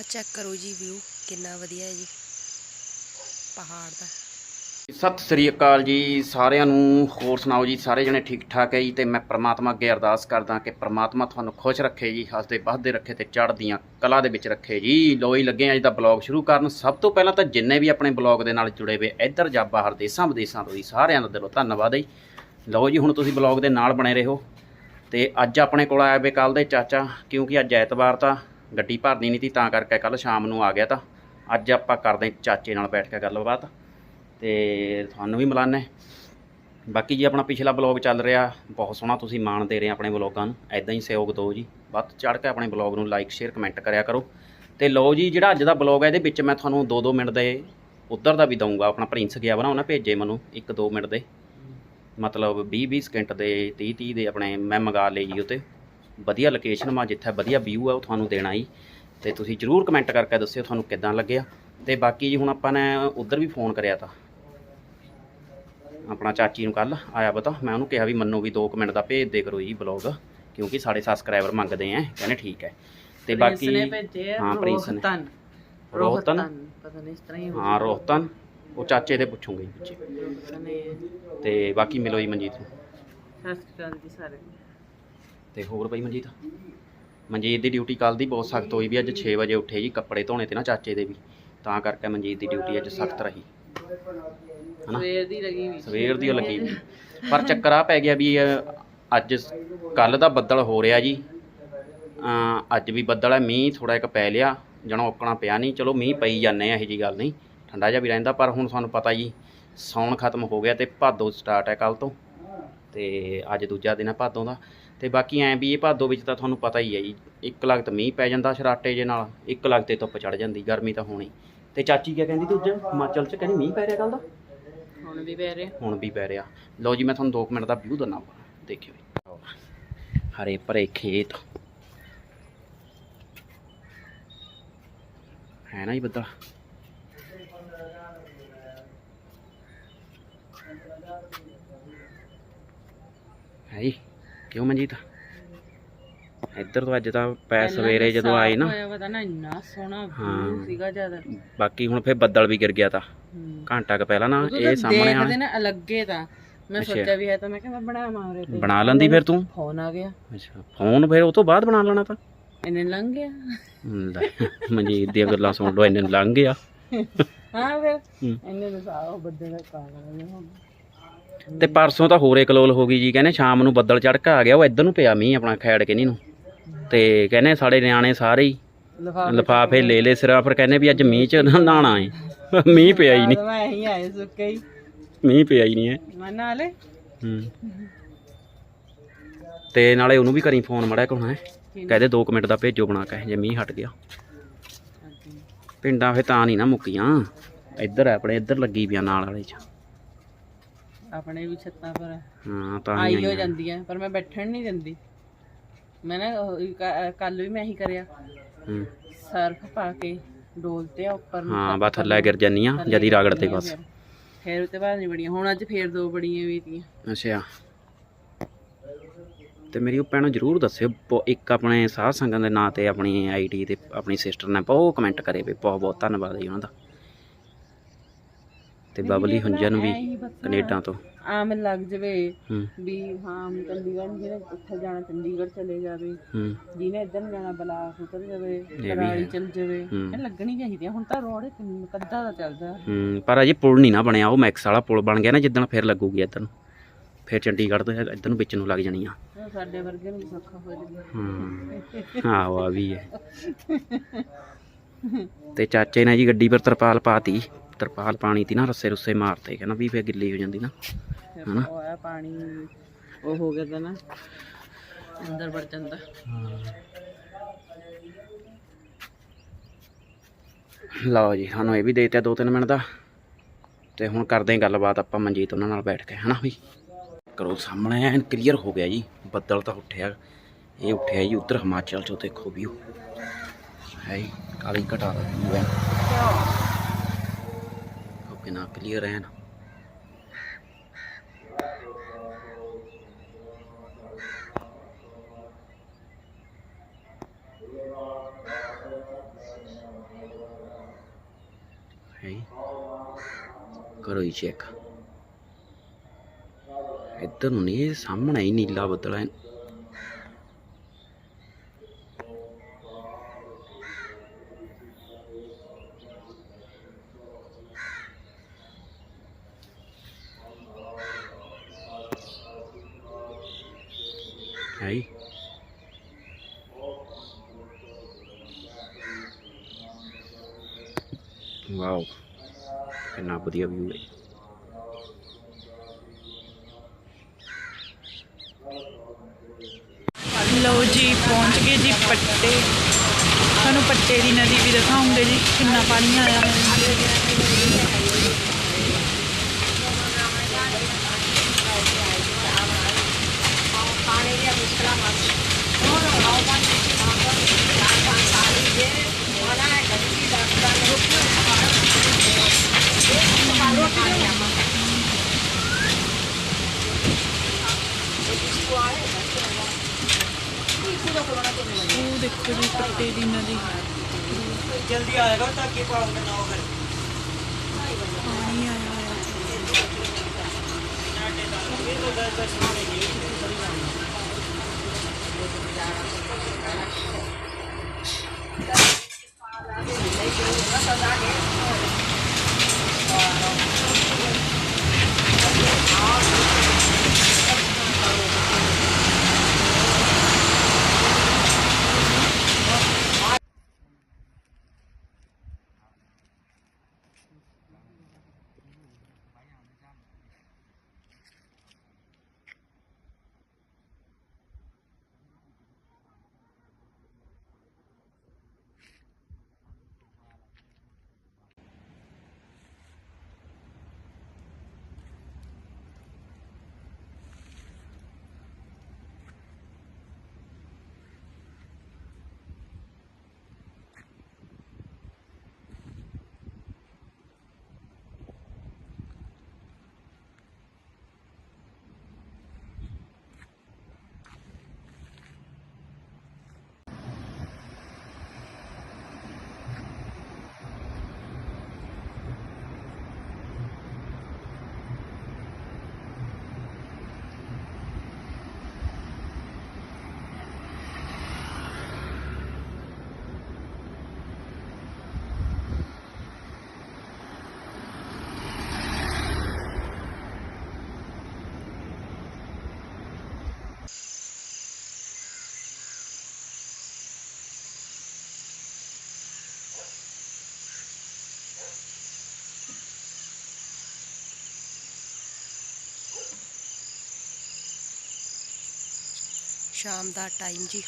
ਆ ਚੈੱਕ ਕਰੋ ਜੀ ਵਿਊ ਕਿੰਨਾ ਵਧੀਆ ਹੈ ਜੀ। ਪਹਾੜ ਦਾ। ਸਤਿ ਸ੍ਰੀ ਅਕਾਲ ਜੀ, ਸਾਰਿਆਂ ਨੂੰ ਹੋਰ ਸੁਣਾਓ ਜੀ, ਸਾਰੇ ਜਣੇ ਠੀਕ ਠਾਕ ਹੈ ਜੀ, ਤੇ ਮੈਂ ਪ੍ਰਮਾਤਮਾ ਅੱਗੇ ਅਰਦਾਸ ਕਰਦਾ ਕਿ ਪ੍ਰਮਾਤਮਾ ਤੁਹਾਨੂੰ ਖੁਸ਼ ਰੱਖੇ ਜੀ, ਹੱਸਦੇ ਵੱਸਦੇ ਰੱਖੇ ਤੇ ਚੜ੍ਹਦੀਆਂ ਕਲਾ ਦੇ ਵਿੱਚ ਰੱਖੇ ਜੀ। ਲੋ ਹੀ ਲੱਗੇ ਅੱਜ ਦਾ ਬਲੌਗ ਸ਼ੁਰੂ ਕਰਨ। ਸਭ ਤੋਂ ਪਹਿਲਾਂ ਤਾਂ ਜਿੰਨੇ ਵੀ ਆਪਣੇ ਬਲੌਗ ਦੇ ਨਾਲ ਜੁੜੇ ਹੋਏ, ਇੱਧਰ ਜਾਂ ਬਾਹਰ, ਦੇਸਾਂ ਵਿਦੇਸਾਂ ਤੋਂ ਜੀ, ਸਾਰਿਆਂ ਦਾ ਦਿਲੋਂ ਧੰਨਵਾਦ ਹੈ ਜੀ। ਲਓ ਜੀ, ਹੁਣ ਤੁਸੀਂ ਬਲੌਗ ਦੇ ਨਾਲ ਬਣੇ ਰਹੋ। ਤੇ ਅੱਜ ਆਪਣੇ ਕੋਲ ਆਇਆ ਵੇ ਕੱਲ ਦੇ ਚਾਚਾ, ਕਿਉਂਕਿ ਅੱਜ ਐਤਵਾਰ ਤਾਂ ਗੱਡੀ ਭਰਨੀ ਨਹੀਂ ਸੀ ਤਾਂ ਕਰਕੇ ਕੱਲ ਸ਼ਾਮ ਨੂੰ ਆ ਗਿਆ ਤਾਂ। ਅੱਜ ਆਪਾਂ ਕਰਦੇ ਚਾਚੇ ਨਾਲ ਬੈਠ ਕੇ ਗੱਲਬਾਤ ਤੇ ਤੁਹਾਨੂੰ ਵੀ ਮਿਲਾਨੇ ਬਾਕੀ ਜੀ ਆਪਣਾ ਪਿਛਲਾ ਬਲੌਗ ਚੱਲ ਰਿਹਾ, ਬਹੁਤ ਸੋਹਣਾ ਤੁਸੀਂ ਮਾਣ ਦੇ ਰਹੇ ਆਪਣੇ ਬਲੌਗਾਂ ਨੂੰ। ਐਦਾਂ ਹੀ ਸਹਿਯੋਗ ਦਿਓ ਜੀ। ਵੱਧ ਚੜ ਕੇ ਆਪਣੇ ਬਲੌਗ ਨੂੰ ਲਾਈਕ ਸ਼ੇਅਰ ਕਮੈਂਟ ਕਰਿਆ ਕਰੋ। ਤੇ ਲਓ ਜੀ, ਜਿਹੜਾ ਅੱਜ ਦਾ ਬਲੌਗ ਹੈ, ਇਹਦੇ ਵਿੱਚ ਮੈਂ ਤੁਹਾਨੂੰ 2-2 ਮਿੰਟ ਦੇ ਉੱਧਰ ਦਾ ਵੀ ਦਊਂਗਾ। ਆਪਣਾ ਪ੍ਰਿੰਸ ਗਿਆ ਵਾ ਨਾ, ਉਹਨੇ ਭੇਜੇ ਮੈਨੂੰ 1-2 ਮਿੰਟ ਦੇ। ਮਤਲਬ 20-20 ਸਕਿੰਟ ਦੇ 30-30 ਦੇ ਆਪਣੇ ਮੈਂ ਮੰਗਾ ਲਈ ਜੀ ਉਤੇ ਵਧੀਆ ਲੋਕੇਸ਼ਨ ਮਾ ਜਿੱਥੇ ਵਧੀਆ ਵਿਊ ਹੈ ਉਹ ਤੁਹਾਨੂੰ ਦੇਣਾ ਜੀ ਤੇ ਤੁਸੀਂ ਜਰੂਰ ਕਮੈਂਟ ਕਰਕੇ ਦੱਸਿਓ ਤੁਹਾਨੂੰ ਕਿੱਦਾਂ ਲੱਗਿਆ। ਤੇ ਬਾਕੀ ਜੀ ਹੁਣ ਆਪਾਂ ਨੇ ਉਧਰ ਵੀ ਫੋਨ ਕਰਿਆ ਤਾਂ। ਆਪਣਾ ਚਾਚੀ ਨੂੰ ਕੱਲ ਆਇਆ ਪਤਾ ਮੈਂ ਉਹਨੂੰ ਕਿਹਾ ਵੀ ਮੰਨੋ ਵੀ 2 ਮਿੰਟ ਦਾ ਭੇਜ ਦੇ ਕਰੋ ਜੀ ਬਲੌਗ ਕਿਉਂਕਿ ਸਾਡੇ ਸਬਸਕ੍ਰਾਈਬਰ ਮੰਗਦੇ ਆ ਕਹਿੰਦੇ ਠੀਕ ਹੈ ਤੇ ਬਾਕੀ ਆ ਹਾਂ, ਪ੍ਰਿੰਸ ਨੇ। ਰੋਹਤਨ। ਰੋਹਤਨ? ਪਤਾ ਨਹੀਂ ਇਸ ਤਰ੍ਹਾਂ ਹੀ ਹਾਂ ਰੋਹਤਨ। ਉਹ ਚਾਚੇ ਦੇ ਪੁੱਛੂਗੇ। ਤੇ ਬਾਕੀ ਮਿਲੋ ਜੀ ਮਨਜੀਤ ਨੂੰ। ਸਤਿ ਸ਼੍ਰੀ ਅਕਾਲ ਜੀ ਸਾਰੇ ਤੇ ਹੋਰ ਬਈ ਮਨਜੀਤ? ਮਨਜੀਤ ਦੀ ਡਿਊਟੀ ਕੱਲ ਦੀ ਬਹੁਤ ਸਖਤ ਹੋਈ ਵੀ ਅੱਜ 6 ਵਜੇ ਉੱਠੇ ਜੀ ਕੱਪੜੇ ਧੋਣੇ ਤੇ ਨਾ ਚਾਚੇ ਦੇ ਵੀ। ਤਾਂ ਕਰਕੇ ਮਨਜੀਤ ਦੀ ਡਿਊਟੀ ਅੱਜ ਸਖਤ ਰਹੀ। ਹਨਾ? ਸਵੇਰ ਦੀ ਲੱਗੀ ਵੀ। ਸਵੇਰ ਦੀ ਉਹ ਲੱਗੀ ਵੀ। ਪਰ ਚੱਕਰ ਆ ਪੈ ਗਿਆ ਵੀ ਅ, ਅੱਜ ਕੱਲ ਦਾ ਬੱਦਲ ਹੋ ਰਿਹਾ ਜੀ। ਅ, ਅੱਜ ਵੀ ਬੱਦਲ ਹੈ ਮੀਂਹ ਥੋੜਾ ਇੱਕ ਪੈ ਲਿਆ ਜਣਾ ਓਕਣਾ ਪਿਆ ਨਹੀਂ। ਚਲੋ ਮੀਂਹ ਪਈ ਜਾਂਦੇ ਆ ਇਹੋ ਜੀ ਗੱਲ ਨਹੀਂ। ਠੰਡਾ ਜਿਹਾ ਵੀ ਰਹਿੰਦਾ ਪਰ ਹੁਣ ਤੁਹਾਨੂੰ ਪਤਾ ਜੀ ਸੌਣ ਖਤਮ ਹੋ ਗਿਆ ਤੇ ਭਾਦੋ ਸਟਾਰਟ ਹੈ ਕੱਲ ਤੋਂ। ਤੇ ਅੱਜ ਦੂਜਾ ਦਿਨ ਹੈ ਭਾਦੋਂ ਦਾ। ਤੇ ਬਾਕੀ ਐਂ ਵੀ ਇਹ ਭਾਦੋ ਵਿੱਚ ਤਾਂ ਤੁਹਾਨੂੰ ਪਤਾ ਹੀ ਹੈ ਜੀ ਇੱਕ ਲਗਤ ਮੀਂਹ ਪੈ ਜਾਂਦਾ ਸ਼ਰਾਟੇ ਜੇ ਨਾਲ ਇੱਕ ਲਗਤ ਤੇ ਧੁੱਪ ਚੜ ਜਾਂਦੀ ਗਰਮੀ ਤਾਂ ਹੋਣੀ। ਤੇ ਚਾਚੀ ਕੀ ਕਹਿੰਦੀ ਦੂਜਾ ਹਿਮਾਚਲ ਚ ਕਹਿੰਦੀ ਮੀਂਹ ਪੈ ਰਿਹਾ ਕੱਲ ਦਾ? ਹੁਣ ਵੀ ਪੈ ਰਹੇ। ਹੁਣ ਵੀ ਪੈ ਰਿਹਾ। ਲਓ ਜੀ ਮੈਂ ਤੁਹਾਨੂੰ 2 ਮਿੰਟ ਦਾ ਵਿਊ ਦਿੰਦਾ ਦੇਖਿਓ ਜੀ। ਹਰੇ ਭਰੇ ਖੇਤ। ਹੈ ਨਾ ਜੀ ਬੱਦਲ? ਹੈ ਜੀ। ਕਿਉਂ ਮਨਜੀਤ? ਇੱਧਰ ਤੋਂ ਅੱਜ ਤਾਂ ਪੈ ਸਵੇਰੇ ਜਦੋਂ ਆਏ ਨਾ। ਹੋਇਆ ਪਤਾ ਨਾ ਇੰਨਾ ਸੋਹਣਾ ਹਾਂ। view ਸੀਗਾ ਜ਼ਿਆਦਾ। ਬਾਕੀ ਹੁਣ ਫੇਰ ਬੱਦਲ ਵੀ ਗਿਰ ਗਿਆ ਤਾਂ। ਘੰਟਾ ਕ ਪਹਿਲਾਂ ਨਾ ਇਹ ਸਾਹਮਣੇ ਦੇਖਦੇ ਆਣ ਨਾ ਅਲੱਗੇ ਤਾਂ। ਮੈਂ। ਸੋਚਿਆ ਵੀ ਹੈ ਤਾਂ ਮੈਂ ਕਿਹਾ ਮੈਂ ਬਣਾਵਾਂ ਉਰੇ ਤੇ। ਬਣਾ ਲੈਂਦੀ ਫਿਰ ਤੂੰ? ਫੋਨ ਆ ਗਿਆ। ਅੱਛਾ ਫੋਨ ਫਿਰ ਉਹ ਤੋਂ ਬਾਅਦ ਬਣਾ ਲੈਣਾ ਤਾਂ। ਇਹਨੇ ਲੰਘ ਗਿਆ। ਲੈ, ਮਨਜੀਤ ਦੀਆਂ ਗੱਲਾਂ ਸੁਣ ਲਓ ਇੰਨੇ ਲੰਘ ਗਿਆ। ਹਾਂ ਫਿਰ। ਇਹਨੇ ਤਾਂ ਸਾਹ ਬੱਦੇ ਦਾ ਹੁਣ ਤੇ ਪਰਸੋਂ ਤਾਂ ਹੋਰੇ ਕਲੋਲ ਹੋ ਗਈ ਜੀ ਕਹਿੰਦੇ ਸ਼ਾਮ ਨੂੰ ਬੱਦਲ ਚੜ੍ਹ ਕੇ ਆ ਗਿਆ ਉਹ ਇੱਧਰ ਨੂੰ ਪਿਆ ਮੀਂਹ ਆਪਣਾ ਖੈੜ ਕੇ ਨਹੀਂ ਨੂੰ ਤੇ ਕਹਿੰਦੇ ਸਾਡੇ ਨਿਆਣੇ ਸਾਰੇ ਹੀ ਲਫਾਫੇ ਲੈ ਲੈ ਸਿਰਾਂ ਫਿਰ ਕਹਿੰਦੇ ਵੀ ਅੱਜ ਮੀਂਹ ਚ ਨਹਾਣਾ ਏ। ਮੀਂਹ ਪਿਆ ਹੀ ਨਹੀਂ। ਮੈਂ ਇਹੀ ਆਏ ਸੁੱਕੇ ਹੀ। ਮੀਂਹ ਪਿਆ ਹੀ ਨਹੀਂ ਹੈ। ਤੇ ਨਾਲੇ ਉਹਨੂੰ ਵੀ ਕਰੀ ਫੋਨ ਮੜਿਆ ਕੋਣਾ ਹੈ। ਕਹਦੇ 2 ਮਿੰਟ ਦਾ ਭੇਜੋ ਬਣਾ ਕੇ ਜੇ ਮੀਂਹ ਹਟ ਗਿਆ। ਪਿੰਡਾਂ ਫੇ ਤਾਂ ਨਹੀਂ ਨਾ ਮੁੱਕੀਆਂ। ਇੱਧਰ ਆਪਣੇ ਇੱਧਰ ਲੱਗੀ ਪਿਆ ਨਾਲ ਵਾਲੇ ਚ। ਆਪਣੇ ਵੀ ਛੱਤਾਂ ਪਰ ਹਾਂ ਤਾਂ ਆਈ ਹੀ ਹੋ। ਜਾਂਦੀ ਹੈ ਪਰ ਮੈਂ ਬੈਠਣ ਨਹੀਂ ਦਿੰਦੀ। ਮੈਂ ਨਾ ਕੱਲ ਵੀ ਮੈਂ ਇਹੀ ਕਰਿਆ। ਹੂੰ। ਸਰਫ ਪਾ ਕੇ ਡੋਲਤੇ ਆ ਉੱਪਰ ਨੂੰ ਹਾਂ ਬਸ ਥੱਲੇ ਗਿਰ ਜਾਨੀਆਂ ਜਦੀ ਰਗੜਦੇ ਬਸ। ਫਿਰ। ਉਤੇ ਬਾਅਦ ਨਹੀਂ ਬੜੀਆਂ। ਹੁਣ ਅੱਜ ਫੇਰ ਦੋ ਬੜੀਆਂ ਵੀ ਤੀਆਂ। ਅੱਛਾ। ਤੇ ਮੇਰੀ ਉਹ ਭੈਣੋ ਜਰੂਰ ਦੱਸਿਓ ਬ- ਇੱਕ ਆਪਣੇ ਸਾਧ ਸੰਗਤ ਦੇ ਨਾਂ ਤੇ ਆਪਣੀ ਆਈਡੀ ਤੇ ਆਪਣੀ ਸਿਸਟਰ ਨੇ ਬਹੁਤ ਕਮੈਂਟ ਕਰੇ ਵੀ ਬਹੁਤ ਬਹੁਤ ਧੰਨਵਾਦ ਜੀ ਉਹਨਾਂ ਦਾ। ਤੇ ਬਬਲੀ ਹੁੰਜਨ ਵੀ ਇਹੀ ਬਸ ਕੈਨੇਡਾ ਤੋਂ। ਆਮ ਲੱਗ ਜਵੇ ਹੂੰ। ਵੀ ਹਾਂ ਚੰਡੀਗੜ੍ਹ ਜਿਹਨੇ ਉੱਥੇ ਜਾਣਾ ਚੰਡੀਗੜ੍ਹ ਚਲੇ ਜਾਵੇ। ਹੂੰ। ਜਿਹਨੇ ਇੱਧਰ ਨੂੰ ਜਾਣਾ ਬਲਾਕ ਉਤਰ ਜਾਵੇ ਵੀ ਕਰਾਲੀ। ਚਲ ਜਾਵੇ। ਹੂੰ। ਇਹ ਲੱਗਣੀ ਚਾਹੀਦੀ ਆ। ਹੁਣ ਤਾਂ ਰੋਡ ਕੱਦਾ ਦਾ ਚੱਲਦਾ। ਹੂੰ ਪਰ ਅਜੇ ਪੁਲ ਨਹੀਂ ਨਾ ਬਣਿਆ। ਉਹ ਮੈਕਸ ਵਾਲਾ ਪੁਲ ਬਣ ਗਿਆ ਨਾ ਜਿੱਦਣ ਫਿਰ ਲੱਗੂਗੀ ਇੱਧਰ ਨੂੰ। ਫਿਰ ਚੰਡੀਗੜ੍ਹ ਤੋਂ ਇੱਧਰ ਨੂੰ ਵਿੱਚ ਨੂੰ ਲੱਗ ਜਾਣੀਆਂ ਉਹ ਸਾਡੇ ਵਰਗੇ ਨੂੰ ਵੀ ਸੌਖਾ ਹੋ ਜਾਵੇ। ਹੂੰ। ਆਹੋ ਆ ਵੀ ਹੈ। ਤੇ ਚਾਚੇ ਨੇ ਜੀ ਗੱਡੀ ਪਰ ਤਰਪਾਲ ਪਾਤੀ। ਤਰਪਾਲ ਪਾਣੀ ਤੀ ਨਾ ਰੱਸੇ ਰੁੱਸੇ ਮਾਰਤੇ ਕਹਿੰਦਾ ਵੀ ਫੇਰ ਗਿੱਲੀ ਹੋ ਜਾਂਦੀ ਨਾ ਹਨਾ? ਉਹ ਆ ਪਾਣੀ ਉਹ ਹੋ ਗਿਆ ਤਾਂ ਨਾ ਅੰਦਰ ਵੜ ਜਾਂਦਾ। ਲਓ ਜੀ ਸਾਨੂੰ ਇਹ ਵੀ ਦੇ ਦਿੱਤਾ ਦੋ ਤਿੰਨ ਮਿੰਟ ਦਾ ਤੇ ਹੁਣ ਕਰਦੇ ਹਾਂ ਗੱਲਬਾਤ ਆਪਾਂ ਮਨਜੀਤ ਉਹਨਾਂ ਨਾਲ ਬੈਠ ਕੇ ਹਨਾ ਵੀ? ਕਰੋ ਸਾਹਮਣੇ ਐਨ ਕਲੀਅਰ ਹੋ ਗਿਆ ਜੀ ਬੱਦਲ ਤਾਂ ਉੱਠਿਆ ਇਹ ਉੱਠਿਆ ਜੀ ਉੱਧਰ ਹਿਮਾਚਲ ਚੋਂ ਦੇਖੋ ਵੀ ਹੈ ਕਾਲੀ ਘਟਾ ਦਾ view ਹੈ। ఓకే నా క్లియర్ అయినా කරු විෂයක එත්තනුනේ සම්මන අයින්න ඉල්ලා බතුලයින් ਵਧੀਆ ਵਿਊ ਹੈ ਲਓ ਜੀ ਪਹੁੰਚ ਗਏ ਜੀ ਪੱਟੇ। ਤੁਹਾਨੂੰ ਪੱਟੇ ਦੀ ਨਦੀ ਵੀ ਦਿਖਾਉਂਗੇ ਜੀ ਕਿੰਨਾ ਪਾਣੀ ਆਇਆ। ਹੈ ਉਹ ਦੇਖੋ ਜੀ ਪੱਟੇ ਦੀ ਨਦੀ ਜਲਦੀ ਆਏਗਾ ਤਾਂ ਕਿ ਪਾਉਂਗੇ ਨਾ ਹੋਵੇ ਪਾਣੀ ਆਇਆ ਹੋਇਆ। ਜੀ ਸ਼ਾਮ ਦਾ ਟਾਈਮ ਜੀ।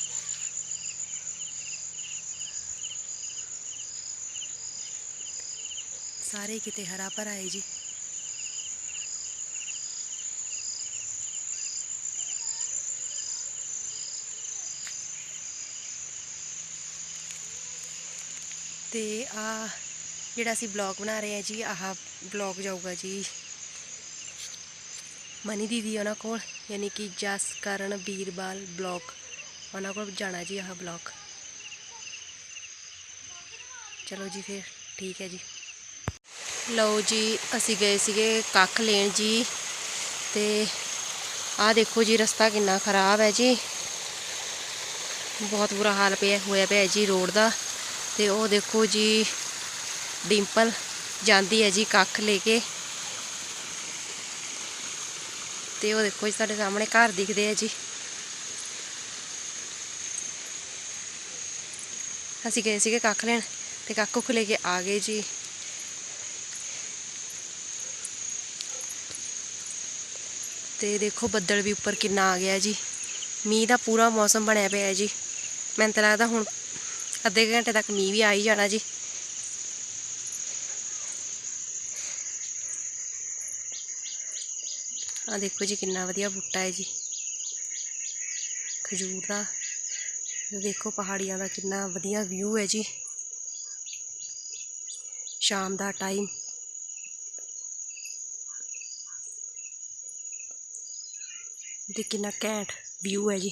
ਸਾਰੇ ਕਿਤੇ ਹਰਾ ਭਰਾ ਹੈ ਜੀ। ਤੇ ਆ ਜਿਹੜਾ ਅਸੀਂ ਬਲੌਗ ਬਣਾ ਰਹੇ ਹਾਂ ਜੀ, ਆਹ ਬਲੌਗ ਜਾਊਗਾ ਜੀ। ਮਨੀ ਦੀਦੀ ਉਹਨਾਂ ਕੋਲ। ਯਾਨੀ ਕਿ ਜਸ ਕਰਨ ਵੀਰਬਾਲ ਬਲੌਗ ਉਹਨਾਂ ਕੋਲ ਜਾਣਾ ਜੀ ਆਹ ਬਲੌਗ ਚਲੋ ਜੀ ਫਿਰ, ਠੀਕ ਹੈ ਜੀ। ਲਓ ਜੀ, ਅਸੀਂ ਗਏ ਸੀਗੇ ਕੱਖ ਲੈਣ ਜੀ। ਤੇ ਆਹ ਦੇਖੋ ਜੀ, ਰਸਤਾ ਕਿੰਨਾ ਖਰਾਬ ਹੈ ਜੀ। ਬਹੁਤ ਬੁਰਾ ਹਾਲ ਪਿਆ, ਹੋਇਆ ਪਿਆ ਜੀ ਰੋਡ ਦਾ। ਤੇ ਉਹ ਦੇਖੋ ਜੀ, ਡਿੰਪਲ ਜਾਂਦੀ ਹੈ ਜੀ ਕੱਖ ਲੈ ਕੇ। ਤੇ ਉਹ ਦੇਖੋ ਜੀ ਸਾਡੇ ਸਾਹਮਣੇ ਘਰ ਦਿਖਦੇ ਆ ਜੀ। ਅਸੀਂ ਗਏ ਸੀਗੇ ਕੱਖ ਲੈਣ ਤੇ ਕੱਖ ਕੁੱਖ ਲੈ ਕੇ ਆ ਗਏ ਜੀ। ਤੇ ਦੇਖੋ ਬੱਦਲ ਵੀ ਉੱਪਰ ਕਿੰਨਾ ਆ ਗਿਆ ਜੀ। ਮੀਂਹ ਦਾ ਪੂਰਾ ਮੌਸਮ ਬਣਿਆ ਪਿਆ ਹੈ ਜੀ। ਮੈਨੂੰ ਤਾਂ ਲੱਗਦਾ ਹੁਣ ਅੱਧੇ ਘੰਟੇ ਤੱਕ ਮੀਂਹ ਵੀ ਆ ਹੀ ਜਾਣਾ ਜੀ। ਆ ਦੇਖੋ ਜੀ ਕਿੰਨਾ ਵਧੀਆ ਬੂਟਾ ਹੈ ਜੀ। ਖਜੂਰ ਦਾ। ਦੇਖੋ ਪਹਾੜੀਆਂ ਦਾ ਕਿੰਨਾ ਵਧੀਆ ਵਿਊ ਹੈ ਜੀ। ਸ਼ਾਮ ਦਾ ਟਾਈਮ ਤੇ ਕਿੰਨਾ ਘੈਂਟ ਵਿਊ ਹੈ ਜੀ।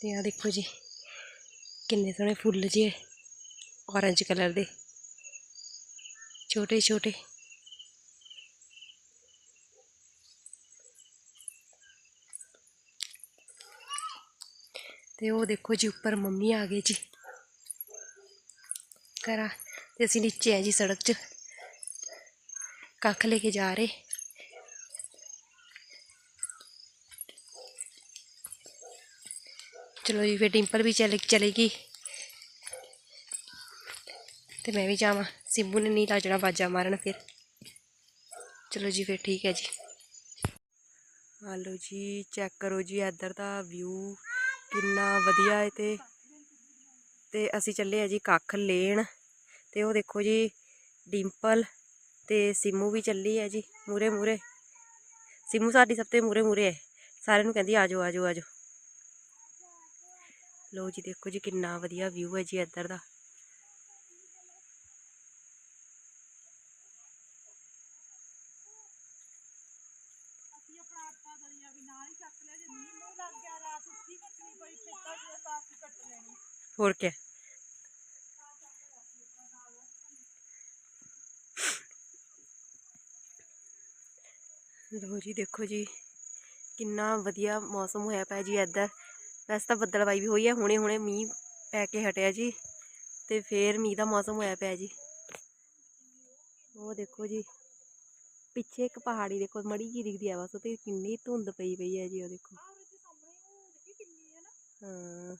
ਤੇ ਆ ਦੇਖੋ ਜੀ, ਕਿੰਨੇ ਸੋਹਣੇ ਫੁੱਲ ਜੀ, orange ਕਲਰ ਦੇ। ਛੋਟੇ ਛੋਟੇ। ਤੇ ਉਹ ਦੇਖੋ ਜੀ ਉੱਪਰ ਮੰਮੀ ਆ ਗਏ ਜੀ। ਕਰਾ ਤੇ ਅਸੀਂ ਨੀਚੇ ਆ ਜੀ ਸੜਕ 'ਚ। ਕੱਖ ਲੈ ਕੇ ਜਾ ਰਹੇ। ਚਲੋ ਜੀ, ਫਿਰ ਡਿੰਪਲ ਵੀ ਚਲੇ, ਚਲੇਗੀ। ਤੇ ਮੈਂ ਵੀ ਜਾਵਾਂ। ਸਿੰਬੂ ਨੇ ਨਹੀਂ ਲਾਜਣਾ ਬਾਜਾ ਮਾਰਨ ਫਿਰ। ਚਲੋ ਜੀ, ਫਿਰ ਠੀਕ ਹੈ ਜੀ। ਆ ਲਓ ਜੀ ਚੈੱਕ ਕਰੋ ਜੀ ਇੱਧਰ ਦਾ ਵਿਊ ਕਿੰਨਾ ਵਧੀਆ ਹੈ ਤੇ। ਤੇ ਅਸੀਂ ਚੱਲੇ ਆ ਜੀ ਕੱਖ ਲੈਣ। ਤੇ ਉਹ ਦੇਖੋ ਜੀ, ਡਿੰਪਲ ਤੇ ਸਿੰਮੂ ਵੀ ਚੱਲੀ ਹੈ ਜੀ ਮੂਰੇ ਮੂਰੇ ਸਿੰਮੂ ਸਾਡੀ ਸਭ ਤੋਂ ਮੂਰੇ ਮੂਰੇ ਹੈ। ਸਾਰਿਆਂ ਨੂੰ ਕਹਿੰਦੀ ਆਜੋ ਆਜੋ ਆਜੋ ਲੋ ਜੀ, ਦੇਖੋ ਜੀ ਕਿੰਨਾ ਵਧੀਆ ਵਿਊ ਹੈ ਜੀ ਇੱਧਰ ਦਾ। ਹੋਰ ਕੀ ਲੋ ਜੀ ਦੇਖੋ ਜੀ ਕਿੰਨਾ ਵਧੀਆ ਮੌਸਮ ਹੋਇਆ ਪਿਆ ਜੀ ਇੱਧਰ। ਵੈਸੇ ਤਾਂ ਬੱਦਲਵਾਈ ਵੀ ਹੋਈ ਹੈ ਹੁਣੇ ਹੁਣੇ ਮੀਂਹ ਪੈ ਕੇ ਹਟਿਆ ਜੀ ਤੇ ਫੇਰ ਮੀਂਹ ਦਾ ਮੌਸਮ ਹੋਇਆ ਪਿਆ ਜੀ। ਉਹ ਦੇਖੋ ਜੀ ਪਿੱਛੇ ਇੱਕ ਪਹਾੜੀ ਦੇਖੋ ਮੜੀ ਜੀ ਦਿਖਦੀ ਆ ਬਸ ਤੇ ਕਿੰਨੀ ਧੁੰਦ ਪਈ ਪਈ ਹੈ ਜੀ ਉਹ ਦੇਖੋ। ਹਾਂ।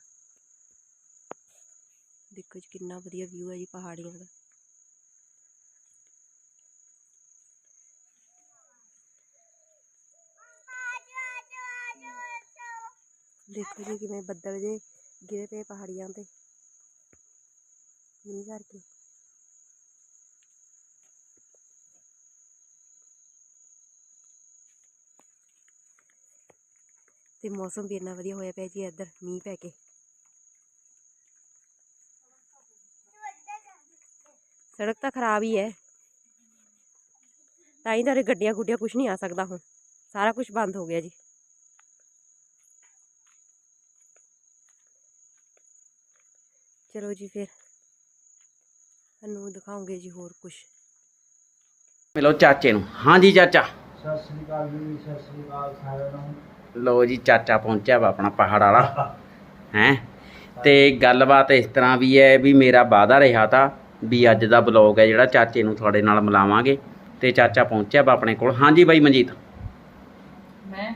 ਦੇਖੋ ਜੀ ਕਿੰਨਾ ਵਧੀਆ ਵਿਊ ਹੈ ਜੀ ਪਹਾੜੀਆਂ ਦਾ। ਦੇਖੋ ਜੀ ਕਿਵੇਂ ਬੱਦਲ ਜੇ ਗਿਰੇ ਪਏ ਪਹਾੜੀਆਂ ਤੇ। ਮੀਂਹ ਕਰਕੇ। ਤੇ ਮੌਸਮ ਵੀ ਇੰਨਾ ਵਧੀਆ ਹੋਇਆ ਪਿਆ ਜੀ ਇੱਧਰ ਮੀਂਹ ਪੈ ਕੇ। ਸੜਕ ਤਾਂ ਖਰਾਬ ਹੀ ਹੈ। ਤਾਂ ਹੀ ਤਾਂ ਗੱਡੀਆਂ ਗੁੱਡੀਆਂ ਕੁਝ ਨਹੀਂ ਆ ਸਕਦਾ ਹੁਣ। ਸਾਰਾ ਕੁਝ ਬੰਦ ਹੋ ਗਿਆ ਜੀ। ਚਲੋ ਜੀ ਫਿਰ। ਤੁਹਾਨੂੰ ਦਿਖਾਉਂਗੇ ਜੀ ਹੋਰ ਕੁਝ ਮਿਲੋ ਚਾਚੇ ਨੂੰ। ਹਾਂਜੀ ਚਾਚਾ। ਸਤਿ ਸ੍ਰੀ ਅਕਾਲ ਜੀ ਸਤਿ ਸ੍ਰੀ ਅਕਾਲ ਸਾਰਿਆਂ ਨੂੰ। ਲੋ ਜੀ ਚਾਚਾ ਪਹੁੰਚਿਆ ਵਾ ਆਪਣਾ ਪਹਾੜ ਵਾਲਾ। ਹੈ? ਤੇ ਗੱਲਬਾਤ ਇਸ ਤਰ੍ਹਾਂ ਵੀ ਹੈ ਵੀ ਮੇਰਾ ਵਾਅਦਾ ਰਿਹਾ ਤਾਂ ਵੀ ਅੱਜ ਦਾ ਬਲੌਗ ਹੈ ਜਿਹੜਾ ਚਾਚੇ ਨੂੰ ਤੁਹਾਡੇ ਨਾਲ ਮਿਲਾਵਾਂਗੇ ਤੇ ਚਾਚਾ ਪਹੁੰਚਿਆ ਵਾ ਆਪਣੇ ਕੋਲ। ਹਾਂਜੀ ਬਾਈ ਮਨਜੀਤ। ਮੈਂ?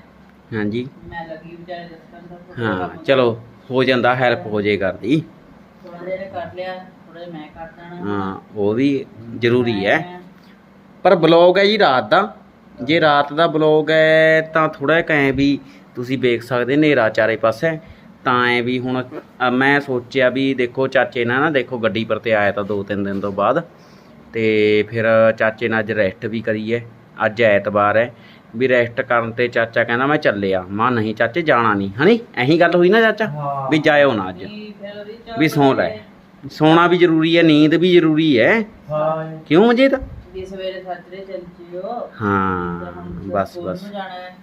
ਹਾਂਜੀ। ਮੈਂ ਲੱਗੀ ਵਿਚਾਰੇ ਦੱਸਣ ਦਾ ਹਾਂ ਚਲੋ ਹੋ ਜਾਂਦਾ ਹੈਲਪ ਹੋ ਜੇ ਕਰਦੀ। ਥੋੜਾ ਜਿਹਾ ਕਰ ਲਿਆ ਥੋੜਾ ਜਿਹਾ ਮੈਂ ਕਰ ਦੇਣਾ। ਹਾਂ ਉਹ ਵੀ ਜ਼ਰੂਰੀ ਹੈ। ਪਰ ਬਲੌਗ ਹੈ ਜੀ ਰਾਤ ਦਾ। ਜੇ ਰਾਤ ਦਾ ਬਲੌਗ ਹੈ ਤਾਂ ਥੋੜਾ ਕਹੇ ਵੀ ਤੁਸੀਂ ਵੇਖ ਸਕਦੇ ਹਨੇਰਾ ਚਾਰੇ ਪਾਸੇ। ਤਾਂ ਐ ਵੀ ਹੁਣ ਅ, ਮੈਂ ਸੋਚਿਆ ਵੀ ਦੇਖੋ ਚਾਚੇ ਨਾਲ ਨਾ ਦੇਖੋ ਗੱਡੀ ਪਰ ਤੇ ਆਇਆ ਤਾਂ ਦੋ ਤਿੰਨ ਦਿਨ ਤੋਂ ਬਾਅਦ। ਤੇ ਫਿਰ ਚਾਚੇ ਨਾਲ ਅੱਜ ਰੈਸਟ ਵੀ ਕਰੀਏ ਅੱਜ ਐਤਵਾਰ ਹੈ ਵੀ ਰੈਸਟ ਕਰਨ ਤੇ ਚਾਚਾ ਕਹਿੰਦਾ ਮੈਂ ਚੱਲਿਆ। ਮਾਂ ਨਹੀਂ ਚਾਚੇ ਜਾਣਾ ਨਹੀਂ। ਹਨੀ ਐਹੀ ਗੱਲ ਹੋਈ ਨਾ ਚਾਚਾ ਹਾਂ। ਵੀ ਜਾਇਓ ਨਾ ਅੱਜ। ਵੀ ਸੌਂ ਲੈ। ਸੋਣਾ ਵੀ ਜ਼ਰੂਰੀ ਹੈ ਨੀਂਦ ਵੀ ਜ਼ਰੂਰੀ ਹੈ ਹਾਂ। ਕਿਉਂ ਮਜੀਦ ਵੀ ਸਵੇਰੇ ਸੱਜਰੇ ਚੱਲ ਜਿਓ। ਹਾਂ ਬਸ ਬਸ ਨੂੰ ਜਾਣਾ ਹੈ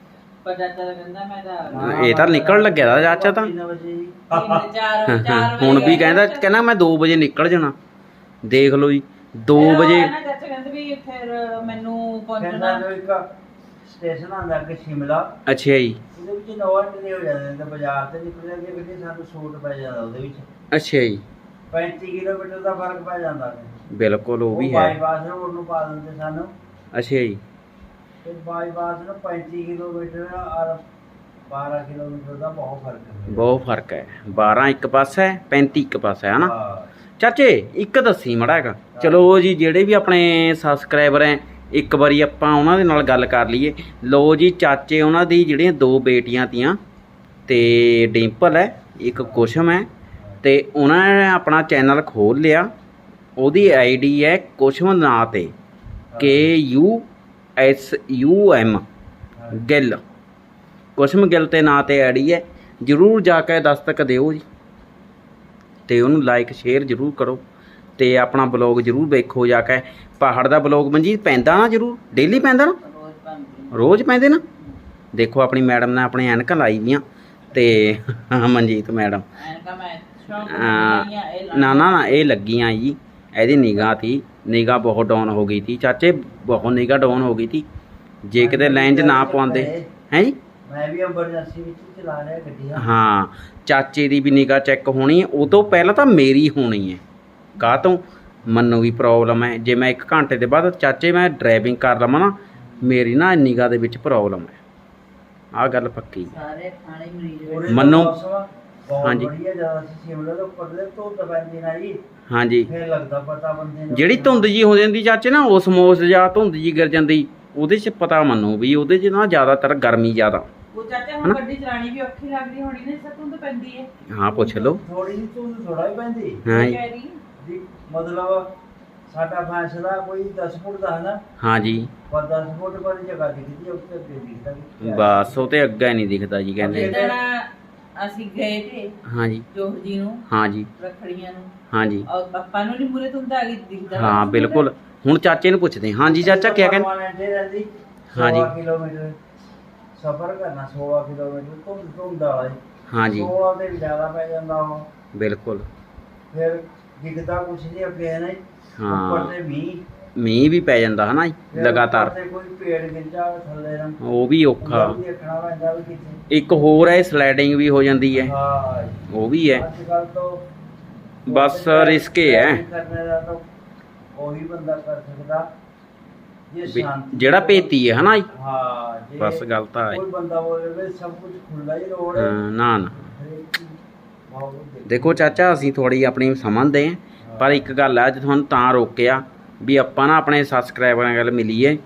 ਪਰ ਚਾਚਾ ਤਾਂ ਕਹਿੰਦਾ ਮੈਂ ਤਾਂ ਇਹ ਤਾਂ ਨਿਕਲਣ ਲੱਗਿਆ ਦਾ ਚਾਚਾ ਤਾਂ। ਕਿੰਨੇ ਵਜੇ ਜੀ? ਤਿੰਨ ਚਾਰ ਚਾਰ ਹੁਣ ਵੀ ਕਹਿੰਦਾ ਕਹਿੰਦਾ ਮੈਂ 2 ਵਜੇ ਨਿਕਲ ਜਾਣਾ। ਦੇਖ ਲਓ ਜੀ 2 ਫਿਰ ਉਹ ਵਜੇ ਹੈ ਨਾ ਚਾਚਾ ਕਹਿੰਦੇ ਵੀ ਫਿਰ ਮੈਨੂੰ ਕਹਿੰਦਾ ਪਹੁੰਚਣਾ ਜੋ ਇੱਕ ਸਟੇਸ਼ਨ ਆਂਦਾ ਕਿ ਸ਼ਿਮਲਾ। ਅੱਛਾ ਜੀ। ਉਹਦੇ ਵਿੱਚ ਨੌ ਘੰਟੇ ਹੋ ਜਾਂਦੇ ਨੇ ਤੇ ਬਾਜ਼ਾਰ ਤੇ ਨਿਕਲ ਜਾਂਦੇ ਕਿ ਸਾਨੂੰ ਸੂਟ ਪੈ ਜਾਂਦਾ ਉਹਦੇ ਵਿੱਚ। ਅੱਛਾ ਜੀ। 35 ਕਿਲੋਮੀਟਰ ਦਾ ਫ਼ਰਕ ਪੈ ਜਾਂਦਾ ਨੇ ਬਿਲਕੁਲ ਉਹ ਵੀ ਹੈ। ਬਾਈਪਾਸ ਰੋਡ ਨੂੰ ਪਾ ਦਿੰਦੇ ਸਾਨੂੰ। ਅੱਛਾ ਜੀ। ਤੇ ਬਾਈਪਾਸ ਨੂੰ 35 ਕਿਲੋਮੀਟਰ ਔਰ 12 ਕਿਲੋਮੀਟਰ ਦਾ ਬਹੁਤ ਫ਼ਰਕ ਹੈ। ਬਹੁਤ ਫ਼ਰਕ ਹੈ। 12 ਇੱਕ ਪਾਸਾ ਹੈ 35 ਇੱਕ ਪਾਸਾ ਹੈ ਨਾ ਚਾਚੇ ਇੱਕ ਦੱਸੀ ਮੜਾ ਹੈਗਾ। ਚਲੋ ਜੀ ਜਿਹੜੇ ਵੀ ਆਪਣੇ ਸਬਸਕ੍ਰਾਈਬਰ ਹੈ ਇੱਕ ਵਾਰੀ ਆਪਾਂ ਉਹਨਾਂ ਦੇ ਨਾਲ ਗੱਲ ਕਰ ਲਈਏ। ਲੋ ਜੀ ਚਾਚੇ ਉਹਨਾਂ ਦੀ ਜਿਹੜੀਆਂ ਦੋ ਬੇਟੀਆਂ ਤੀਆਂ ਤੇ ਡਿੰਪਲ ਹੈ ਇੱਕ ਕੁਸ਼ਮ ਹੈ ਤੇ ਉਹਨਾਂ ਨੇ ਆਪਣਾ ਚੈਨਲ ਖੋਲ ਲਿਆ। ਉਹਦੀ ਆਈਡੀ ਹੈ ਕੁਸ਼ਮ ਨਾਂ ਤੇ K U S U M Gill. Kusum Gill ਤੇ ਨਾਂ ਤੇ ਆਈਡੀ ਹੈ ਜਰੂਰ ਜਾ ਕੇ ਦਸਤਕ ਦਿਓ ਜੀ। ਤੇ ਉਹਨੂੰ ਲਾਈਕ ਸ਼ੇਅਰ ਜਰੂਰ ਕਰੋ। ਤੇ ਆਪਣਾ ਬਲੌਗ ਜਰੂਰ ਵੇਖੋ ਜਾ ਕੇ। ਪਹਾੜ ਦਾ ਬਲੌਗ ਮਨਜੀਤ ਪੈਂਦਾ ਨਾ ਜਰੂਰ? ਡੇਲੀ ਪੈਂਦਾ ਨਾ? ਰੋਜ਼ ਪੈਂਦੇ ਨਾ? ਦੇਖੋ ਆਪਣੀ ਮੈਡਮ ਨੇ ਆਪਣੇ ਐਨਕਾਂ ਲਾਈ ਵੀਆਂ ਤੇ ਮਨਜੀਤ ਮੈਡਮ। ਐਨਕਾ ਮੈਂ ਨਾ ਨਾ ਇਹ ਲੱਗੀਆਂ ਜੀ। ਇਹਦੀ ਨਿਗਾਹ ਤੀ ਨਿਗਾਹ ਬਹੁਤ ਡਾਊਨ ਹੋ ਗਈ ਤੀ। ਚਾਚੇ ਬਹੁਤ ਨਿਗਾਹ ਡਾਊਨ ਹੋ ਗਈ ਤੀ। ਜੇ ਕਿਤੇ ਲਾਈਨ 'ਚ ਨਾ ਪਾਉਂਦੇ। ਹੈ ਜੀ? ਮੈਂ ਵੀ ਐਮਰਜੈਂਸੀ ਵਿੱਚ ਚਲਾ ਰਿਹਾ ਗੱਡੀਆਂ। ਹਾਂ ਚਾਚੇ ਦੀ ਵੀ ਨਿਗਾਹ ਚੈੱਕ ਹੋਣੀ ਹੈ। ਉਹ ਤੋਂ ਪਹਿਲਾਂ ਤਾਂ ਮੇਰੀ ਹੋਣੀ ਹੈ। ਕਾਹ ਤੋਂ? ਮੈਨੂੰ ਵੀ ਪ੍ਰੋਬਲਮ ਹੈ। ਜੇ ਮੈਂ 1 ਘੰਟੇ ਦੇ ਬਾਅਦ ਚਾਚੇ ਮੈਂ ਡਰਾਈਵਿੰਗ ਕਰ ਲਵਾਂ ਨਾ ਮੇਰੀ ਨਾ ਨਿਗਾਹ ਦੇ ਵਿੱਚ ਪ੍ਰੋਬਲਮ ਹੈ। ਆਹ ਗੱਲ ਪੱਕੀ ਹੈ। ਸਾਰੇ ਖਾਣੇ ਮਰੀਜ਼ ਮੰਨੋ- ਹਾਂਜੀ। ਵਧੀਆ ਜ਼ਿਆਦਾ ਸੀ। ਸ਼ਿਮਲੇ ਤੋਂ ਪਰਲੇ ਤੋਂ ਦਪੈਂਦੀ ਨਾ ਜੀ। ਹਾਂਜੀ। ਫੇਰ ਲੱਗਦਾ ਪਤਾ ਬੰਦੇ ਨੂੰ। ਜਿਹੜੀ ਧੁੰਦ ਜੀ ਹੋ ਜਾਂਦੀ ਚਾਚੇ ਨਾ ਉਸ ਮੌਸ ਜਾਂ ਧੁੰਦ ਜੀ ਗਿਰ ਜਾਂਦੀ ਉਹਦੇ 'ਚ ਪਤਾ ਮੰਨੋ ਵੀ ਉਹਦੇ 'ਚ ਨਾ ਜ਼ਿਆਦਾਤਰ ਗਰਮੀ ਜ਼ਿਆਦਾ। ਉਹ ਚਾਚਾ ਹਨਾ? ਹੁਣ ਗੱਡੀ ਚਲਾਣੀ ਵੀ ਔਖੀ ਲੱਗਦੀ ਹੋਣੀ ਨੇ ਸਤੋਂ ਤਾਂ ਪੈਂਦੀ ਹੈ ਹਾਂ ਪੁੱਛ ਲਓ। ਥੋੜੀ ਜਿਹੀ ਧੁੰਦ ਥੋੜਾ ਹੀ ਪੈਂਦੀ। ਹਾਂ ਜੀ। ਕਹਿ ਰਹੀ ਵੀ ਮਤਲਬ ਸਾਡਾ ਫੈਸਲਾ ਕੋਈ 10 ਫੁੱਟ ਦਾ ਹੈ ਨਾ ਹਾਂ ਜੀ। ਪਰ 10 ਫੁੱਟ ਵਾਲੀ ਜਗ੍ਹਾ ਦਿਖਦੀ ਹੈ ਉੱਤੇ ਅੱਗੇ ਦਿਖਦਾ ਨਹੀਂ ਬਸ ਉਹ ਤੇ ਅੱਗਾ ਨਹੀਂ ਦਿਖਦਾ ਜੀ ਕਹਿੰਦੇ। ਜਿੱਦਣ ਅਸੀਂ ਗਏ ਤੇ ਹਾਂ ਜੀ ਜੋਹਰ ਜੀ ਨੂੰ ਹਾਂ ਜੀ ਰੱਖੜੀਆਂ ਨੂੰ। ਹਾਂ ਜੀ ਔਰ ਪਾਪਾ ਨੂੰ ਨਹੀਂ ਮੂਰੇ ਤੁੰਦਾ ਆ ਗਈ ਦਿਖਦਾ ਹਾਂ ਬਿਲਕੁਲ। ਹੁਣ ਚਾਚੇ ਨੂੰ ਪੁੱਛਦੇ ਹਾਂ। ਜੀ ਚਾਚਾ ਕੀ ਕਹਿੰਦੇ ਹੀ ਰਹਿੰਦੀ ਹਾਂਜੀ। 16 ਕਿਲੋਮੀਟਰ ਸਫ਼ਰ ਕਰਨਾ 16 ਕਿਲੋਮੀਟਰ ਧੁੰਦ ਧੁੰਦ ਵਾਲਾ ਜੀ। ਹਾਂ ਜੀ 16 ਦੇ ਵੀ ਜ਼ਿਆਦਾ ਪੈ ਜਾਂਦਾ ਉਹ ਬਿਲਕੁਲ। ਫਿਰ ਦਿਖਦਾ ਕੁਛ ਨਹੀਂ ਅੱਗੇ ਹੈ ਨਾ ਜੀ। ਹਾਂ। ਉੱਪਰ ਤੇ ਮੀਂਹ। ਮੀਂਹ ਵੀ ਪੈ ਜਾਂਦਾ ਹਨਾ ਜੀ ਲਗਾਤਾਰ। ਉੱਪਰ ਤੇ ਕੋਈ ਪੇੜ ਗਿਰ ਜਾਵੇ ਥੱਲੇ ਨੂੰ ਉਹ ਵੀ ਔਖਾ। ਉਹ ਵੀ ਦੇਖਣਾ ਪੈਂਦਾ ਵੀ ਕਿੱਥੇ ਇੱਕ ਹੋਰ ਹੈ ਸਲਾਈਡਿੰਗ ਵੀ ਹੋ ਜਾਂਦੀ ਹੈ। ਹਾਂ ਜੀ। ਉਹ ਵੀ ਹੈ। ਅੱਜ ਕੱਲ ਤੋਂ ਬਸ ਰਿਸਕ ਹੀ। ਹੈ। ਕਰਨੇ ਦਾ ਤਾਂ ਉਹੀ ਬੰਦਾ ਕਰ ਸਕਦਾ। ਜੇ ਵੀ ਸ਼ਾਂਤੀ ਜਿਹੜਾ ਭੇਤੀ ਹੈ ਹਨਾ ਜੀ। ਹਾਂ ਜੇ ਬਸ ਗੱਲ ਤਾਂ ਹੈ। ਕੋਈ ਬੰਦਾ ਬੋਲੇ ਵੀ ਸਭ ਕੁਝ ਖੁੱਲਾ ਹੀ ਰੋਡ ਹੈ। ਹਾਂ, ਨਾ ਨਾ। ਹਰੇਕ ਚੀਜ਼ ਬਹੁਤ ਦੇਖ- ਚਾਚਾ ਅਸੀਂ ਥੋੜੀ ਆਪਣੀ ਸਮਝਦੇ ਹਾਂ। ਪਰ ਇੱਕ ਗੱਲ ਹੈ ਅੱਜ ਤੁਹਾਨੂੰ ਤਾਂ ਰੋਕਿਆ। ਵੀ ਆਪਾਂ ਨਾ ਆਪਣੇ ਸਬਸਕ੍ਰਾਈਬਰਾਂ ਨਾਲ ਮਿਲੀਏ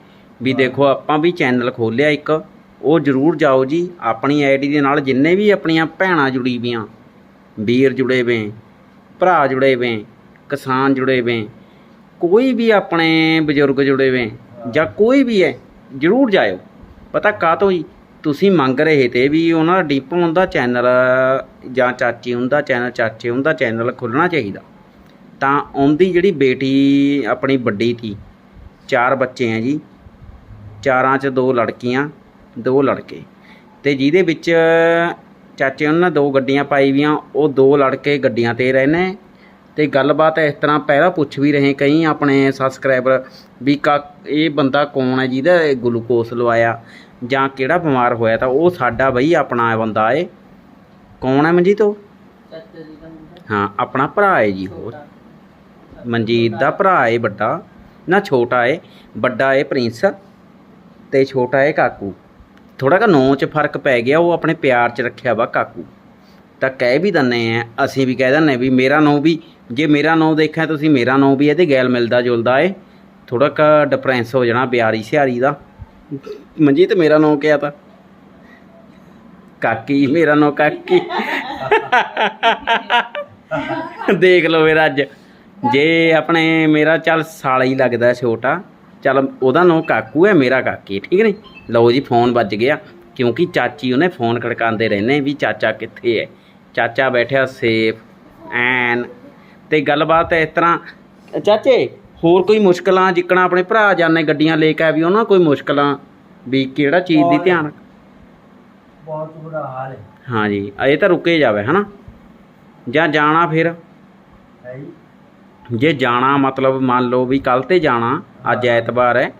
ਵੀ ਦੇਖੋ ਆਪਾਂ ਵੀ ਚੈਨਲ ਖੋਲਿਆ ਇੱਕ ਉਹ ਜਰੂਰ ਜਾਓ ਜੀ ਆਪਣੀ ਆਈਡੀ ਦੇ ਨਾਲ ਜਿੰਨੇ ਵੀ ਆਪਣੀਆਂ ਭੈਣਾਂ ਜੁੜੀ ਵੀਆਂ ਵੀਰ ਜੁੜੇ ਵੇ ਭਰਾ ਜੁੜੇ ਵੇ ਕਿਸਾਨ ਜੁੜੇ ਵੇ ਕੋਈ ਵੀ ਆਪਣੇ ਬਜ਼ੁਰਗ ਜੁੜੇ ਵੇ ਜਾਂ ਕੋਈ ਵੀ ਹੈ ਜਰੂਰ ਜਾਇਓ। ਪਤਾ ਕਾਹਤੋਂ ਜੀ? ਤੁਸੀਂ ਮੰਗ ਰਹੇ ਤੇ ਵੀ ਉਹਨਾਂ ਦਾ ਡੀਪ ਹੁੰਦਾ ਚੈਨਲ ਜਾਂ ਚਾਚੀ ਹੁੰਦਾ ਚੈਨਲ ਚਾਚੇ ਹੁੰਦਾ ਚੈਨਲ ਖੁੱਲਣਾ ਚਾਹੀਦਾ। ਤਾਂ ਉਹਦੀ ਜਿਹੜੀ ਬੇਟੀ ਆਪਣੀ ਵੱਡੀ ਤੀ ਚਾਰ ਬੱਚੇ ਆ ਜੀ ਚਾਰਾਂ 'ਚ ਦੋ ਲੜਕੀਆਂ ਦੋ ਲੜਕੇ। ਤੇ ਜਿਹਦੇ ਵਿੱਚ ਚਾਚੇ ਉਹਨਾਂ ਨੇ ਦੋ ਗੱਡੀਆਂ ਪਾਈ ਵੀਆਂ ਉਹ ਦੋ ਲੜਕੇ ਗੱਡੀਆਂ ਤੇ ਰਹੇ ਨੇ। ਤੇ ਗੱਲਬਾਤ ਇਸ ਤਰ੍ਹਾਂ ਪਹਿਲਾਂ ਪੁੱਛ ਵੀ ਰਹੇ ਕਈ ਆਪਣੇ ਸਬਸਕ੍ਰਾਈਬਰ ਵੀ ਕਾ ਇਹ ਬੰਦਾ ਕੌਣ ਹੈ ਜਿਹਦਾ ਇਹ ਗਲੂਕੋਸ ਲਵਾਇਆ ਜਾਂ ਕਿਹੜਾ ਬਿਮਾਰ ਹੋਇਆ ਤਾਂ ਉਹ ਸਾਡਾ ਬਈ ਆਪਣਾ ਬੰਦਾ ਏ। ਕੌਣ ਹੈ ਮਨਜੀਤ ਉਹ? ਚਾਚਾ ਜੀ ਦਾ ਮੁੰਡਾ। ਹਾਂ ਆਪਣਾ ਭਰਾ ਹੈ ਜੀ ਹੋਰ। ਮਨਜੀਤ ਦਾ ਭਰਾ ਏ ਵੱਡਾ ਨਾ ਛੋਟਾ ਏ ਵੱਡਾ ਏ ਪ੍ਰਿੰਸ ਤੇ ਛੋਟਾ ਏ ਕਾਕੂ। ਥੋੜਾ ਜਿਹਾ ਨਾਂ 'ਚ ਫ਼ਰਕ ਪੈ ਗਿਆ ਉਹ ਆਪਣੇ ਪਿਆਰ 'ਚ ਰੱਖਿਆ ਵਾ ਕਾਕੂ। ਤਾਂ ਕਹਿ ਵੀ ਦਿੰਨੇ ਆ ਅਸੀਂ ਵੀ ਕਹਿ ਦਿੰਨੇ ਵੀ ਮੇਰਾ ਨਾਂ ਵੀ ਜੇ ਮੇਰਾ ਨਾਂ ਦੇਖਿਆ ਤੁਸੀਂ ਮੇਰਾ ਨਾਂ ਵੀ ਇਹਦੇ ਗੈਲ ਮਿਲਦਾ ਜੁਲਦਾ ਏ। ਥੋੜਾ ਕ ਡਿਫਰੈਂਸ ਹੋ ਜਾਣਾ ਬਿਆਰੀ ਸਿਹਾਰੀ ਦਾ। ਮਨਜੀਤ ਮੇਰਾ ਨਾਂ ਕਿਹਾ ਤਾਂ। ਕਾਕੀ ਮੇਰਾ ਨਾਂ ਕਾਕੀ। ਦੇਖ ਲਓ ਮੇਰਾ ਅੱਜ। ਜੇ ਆਪਣੇ ਮੇਰਾ ਚੱਲ ਸਾਲਾ ਹੀ ਲੱਗਦਾ ਛੋਟਾ ਚੱਲ ਉਹਦਾ ਨਾਂ ਕਾਕੂ ਹੈ ਮੇਰਾ ਕਾਕੀ ਠੀਕ ਨਹੀਂ? ਲਓ ਜੀ ਫੋਨ ਵੱਜ ਗਿਆ ਕਿਉਂਕਿ ਚਾਚੀ ਉਹਨੇ ਫੋਨ ਖੜਕਾਉਂਦੇ ਰਹਿੰਦੇ ਵੀ ਚਾਚਾ ਕਿੱਥੇ ਹੈ? ਚਾਚਾ ਬੈਠਿਆ ਸੇਫ ਐਨ ਤੇ ਗੱਲਬਾਤ ਇਸ ਤਰ੍ਹਾਂ ਚਾਚੇ ਹੋਰ ਕੋਈ ਮੁਸ਼ਕਲਾਂ ਜਿੱਕਣਾ ਆਪਣੇ ਭਰਾ ਜਾਣੇ ਗੱਡੀਆਂ ਲੈ ਕੇ ਆ ਵੀ ਉਹਨਾਂ ਕੋਈ ਮੁਸ਼ਕਲਾਂ ਵੀ ਕਿਹੜਾ ਚੀਜ਼ ਦੀ ਧਿਆਨ ਬਹੁਤ ਬੁਰਾ ਹਾਲ ਹੈ। ਹਾਂ ਜੀ ਇਹ ਤਾਂ ਰੁਕੇ ਜਾਵੇ ਹਨਾ? ਜਾਂ ਜਾਣਾ ਫਿਰ? ਹੈ ਜੀ। ਜੇ ਜਾਣਾ ਮਤਲਬ ਮੰਨ ਲਓ ਵੀ ਕੱਲ ਤੇ ਜਾਣਾ ਅੱਜ ਐਤਵਾਰ ਹੈ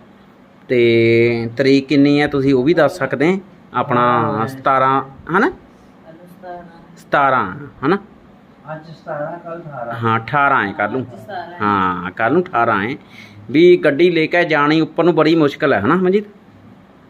ਤੇ ਤਰੀਕ ਕਿੰਨੀ ਹੈ ਤੁਸੀਂ ਉਹ ਵੀ ਦੱਸ ਸਕਦੇ ਆਪਣਾ 17 ਹਨਾ? ਅਨੁਸਤਾਨਾ 17 ਹਨਾ? ਅੱਜ 17 ਕੱਲ 18 ਹਾਂ 18 ਹੈ ਕੱਲ ਨੂੰ। ਹਾਂ। ਕੱਲ ਨੂੰ 18 ਹੈ। ਵੀ ਗੱਡੀ ਲੈ ਕੇ ਜਾਣੀ ਉੱਪਰ ਨੂੰ ਬੜੀ ਮੁਸ਼ਕਲ ਹੈ ਹਨਾ ਮਨਜੀਤ?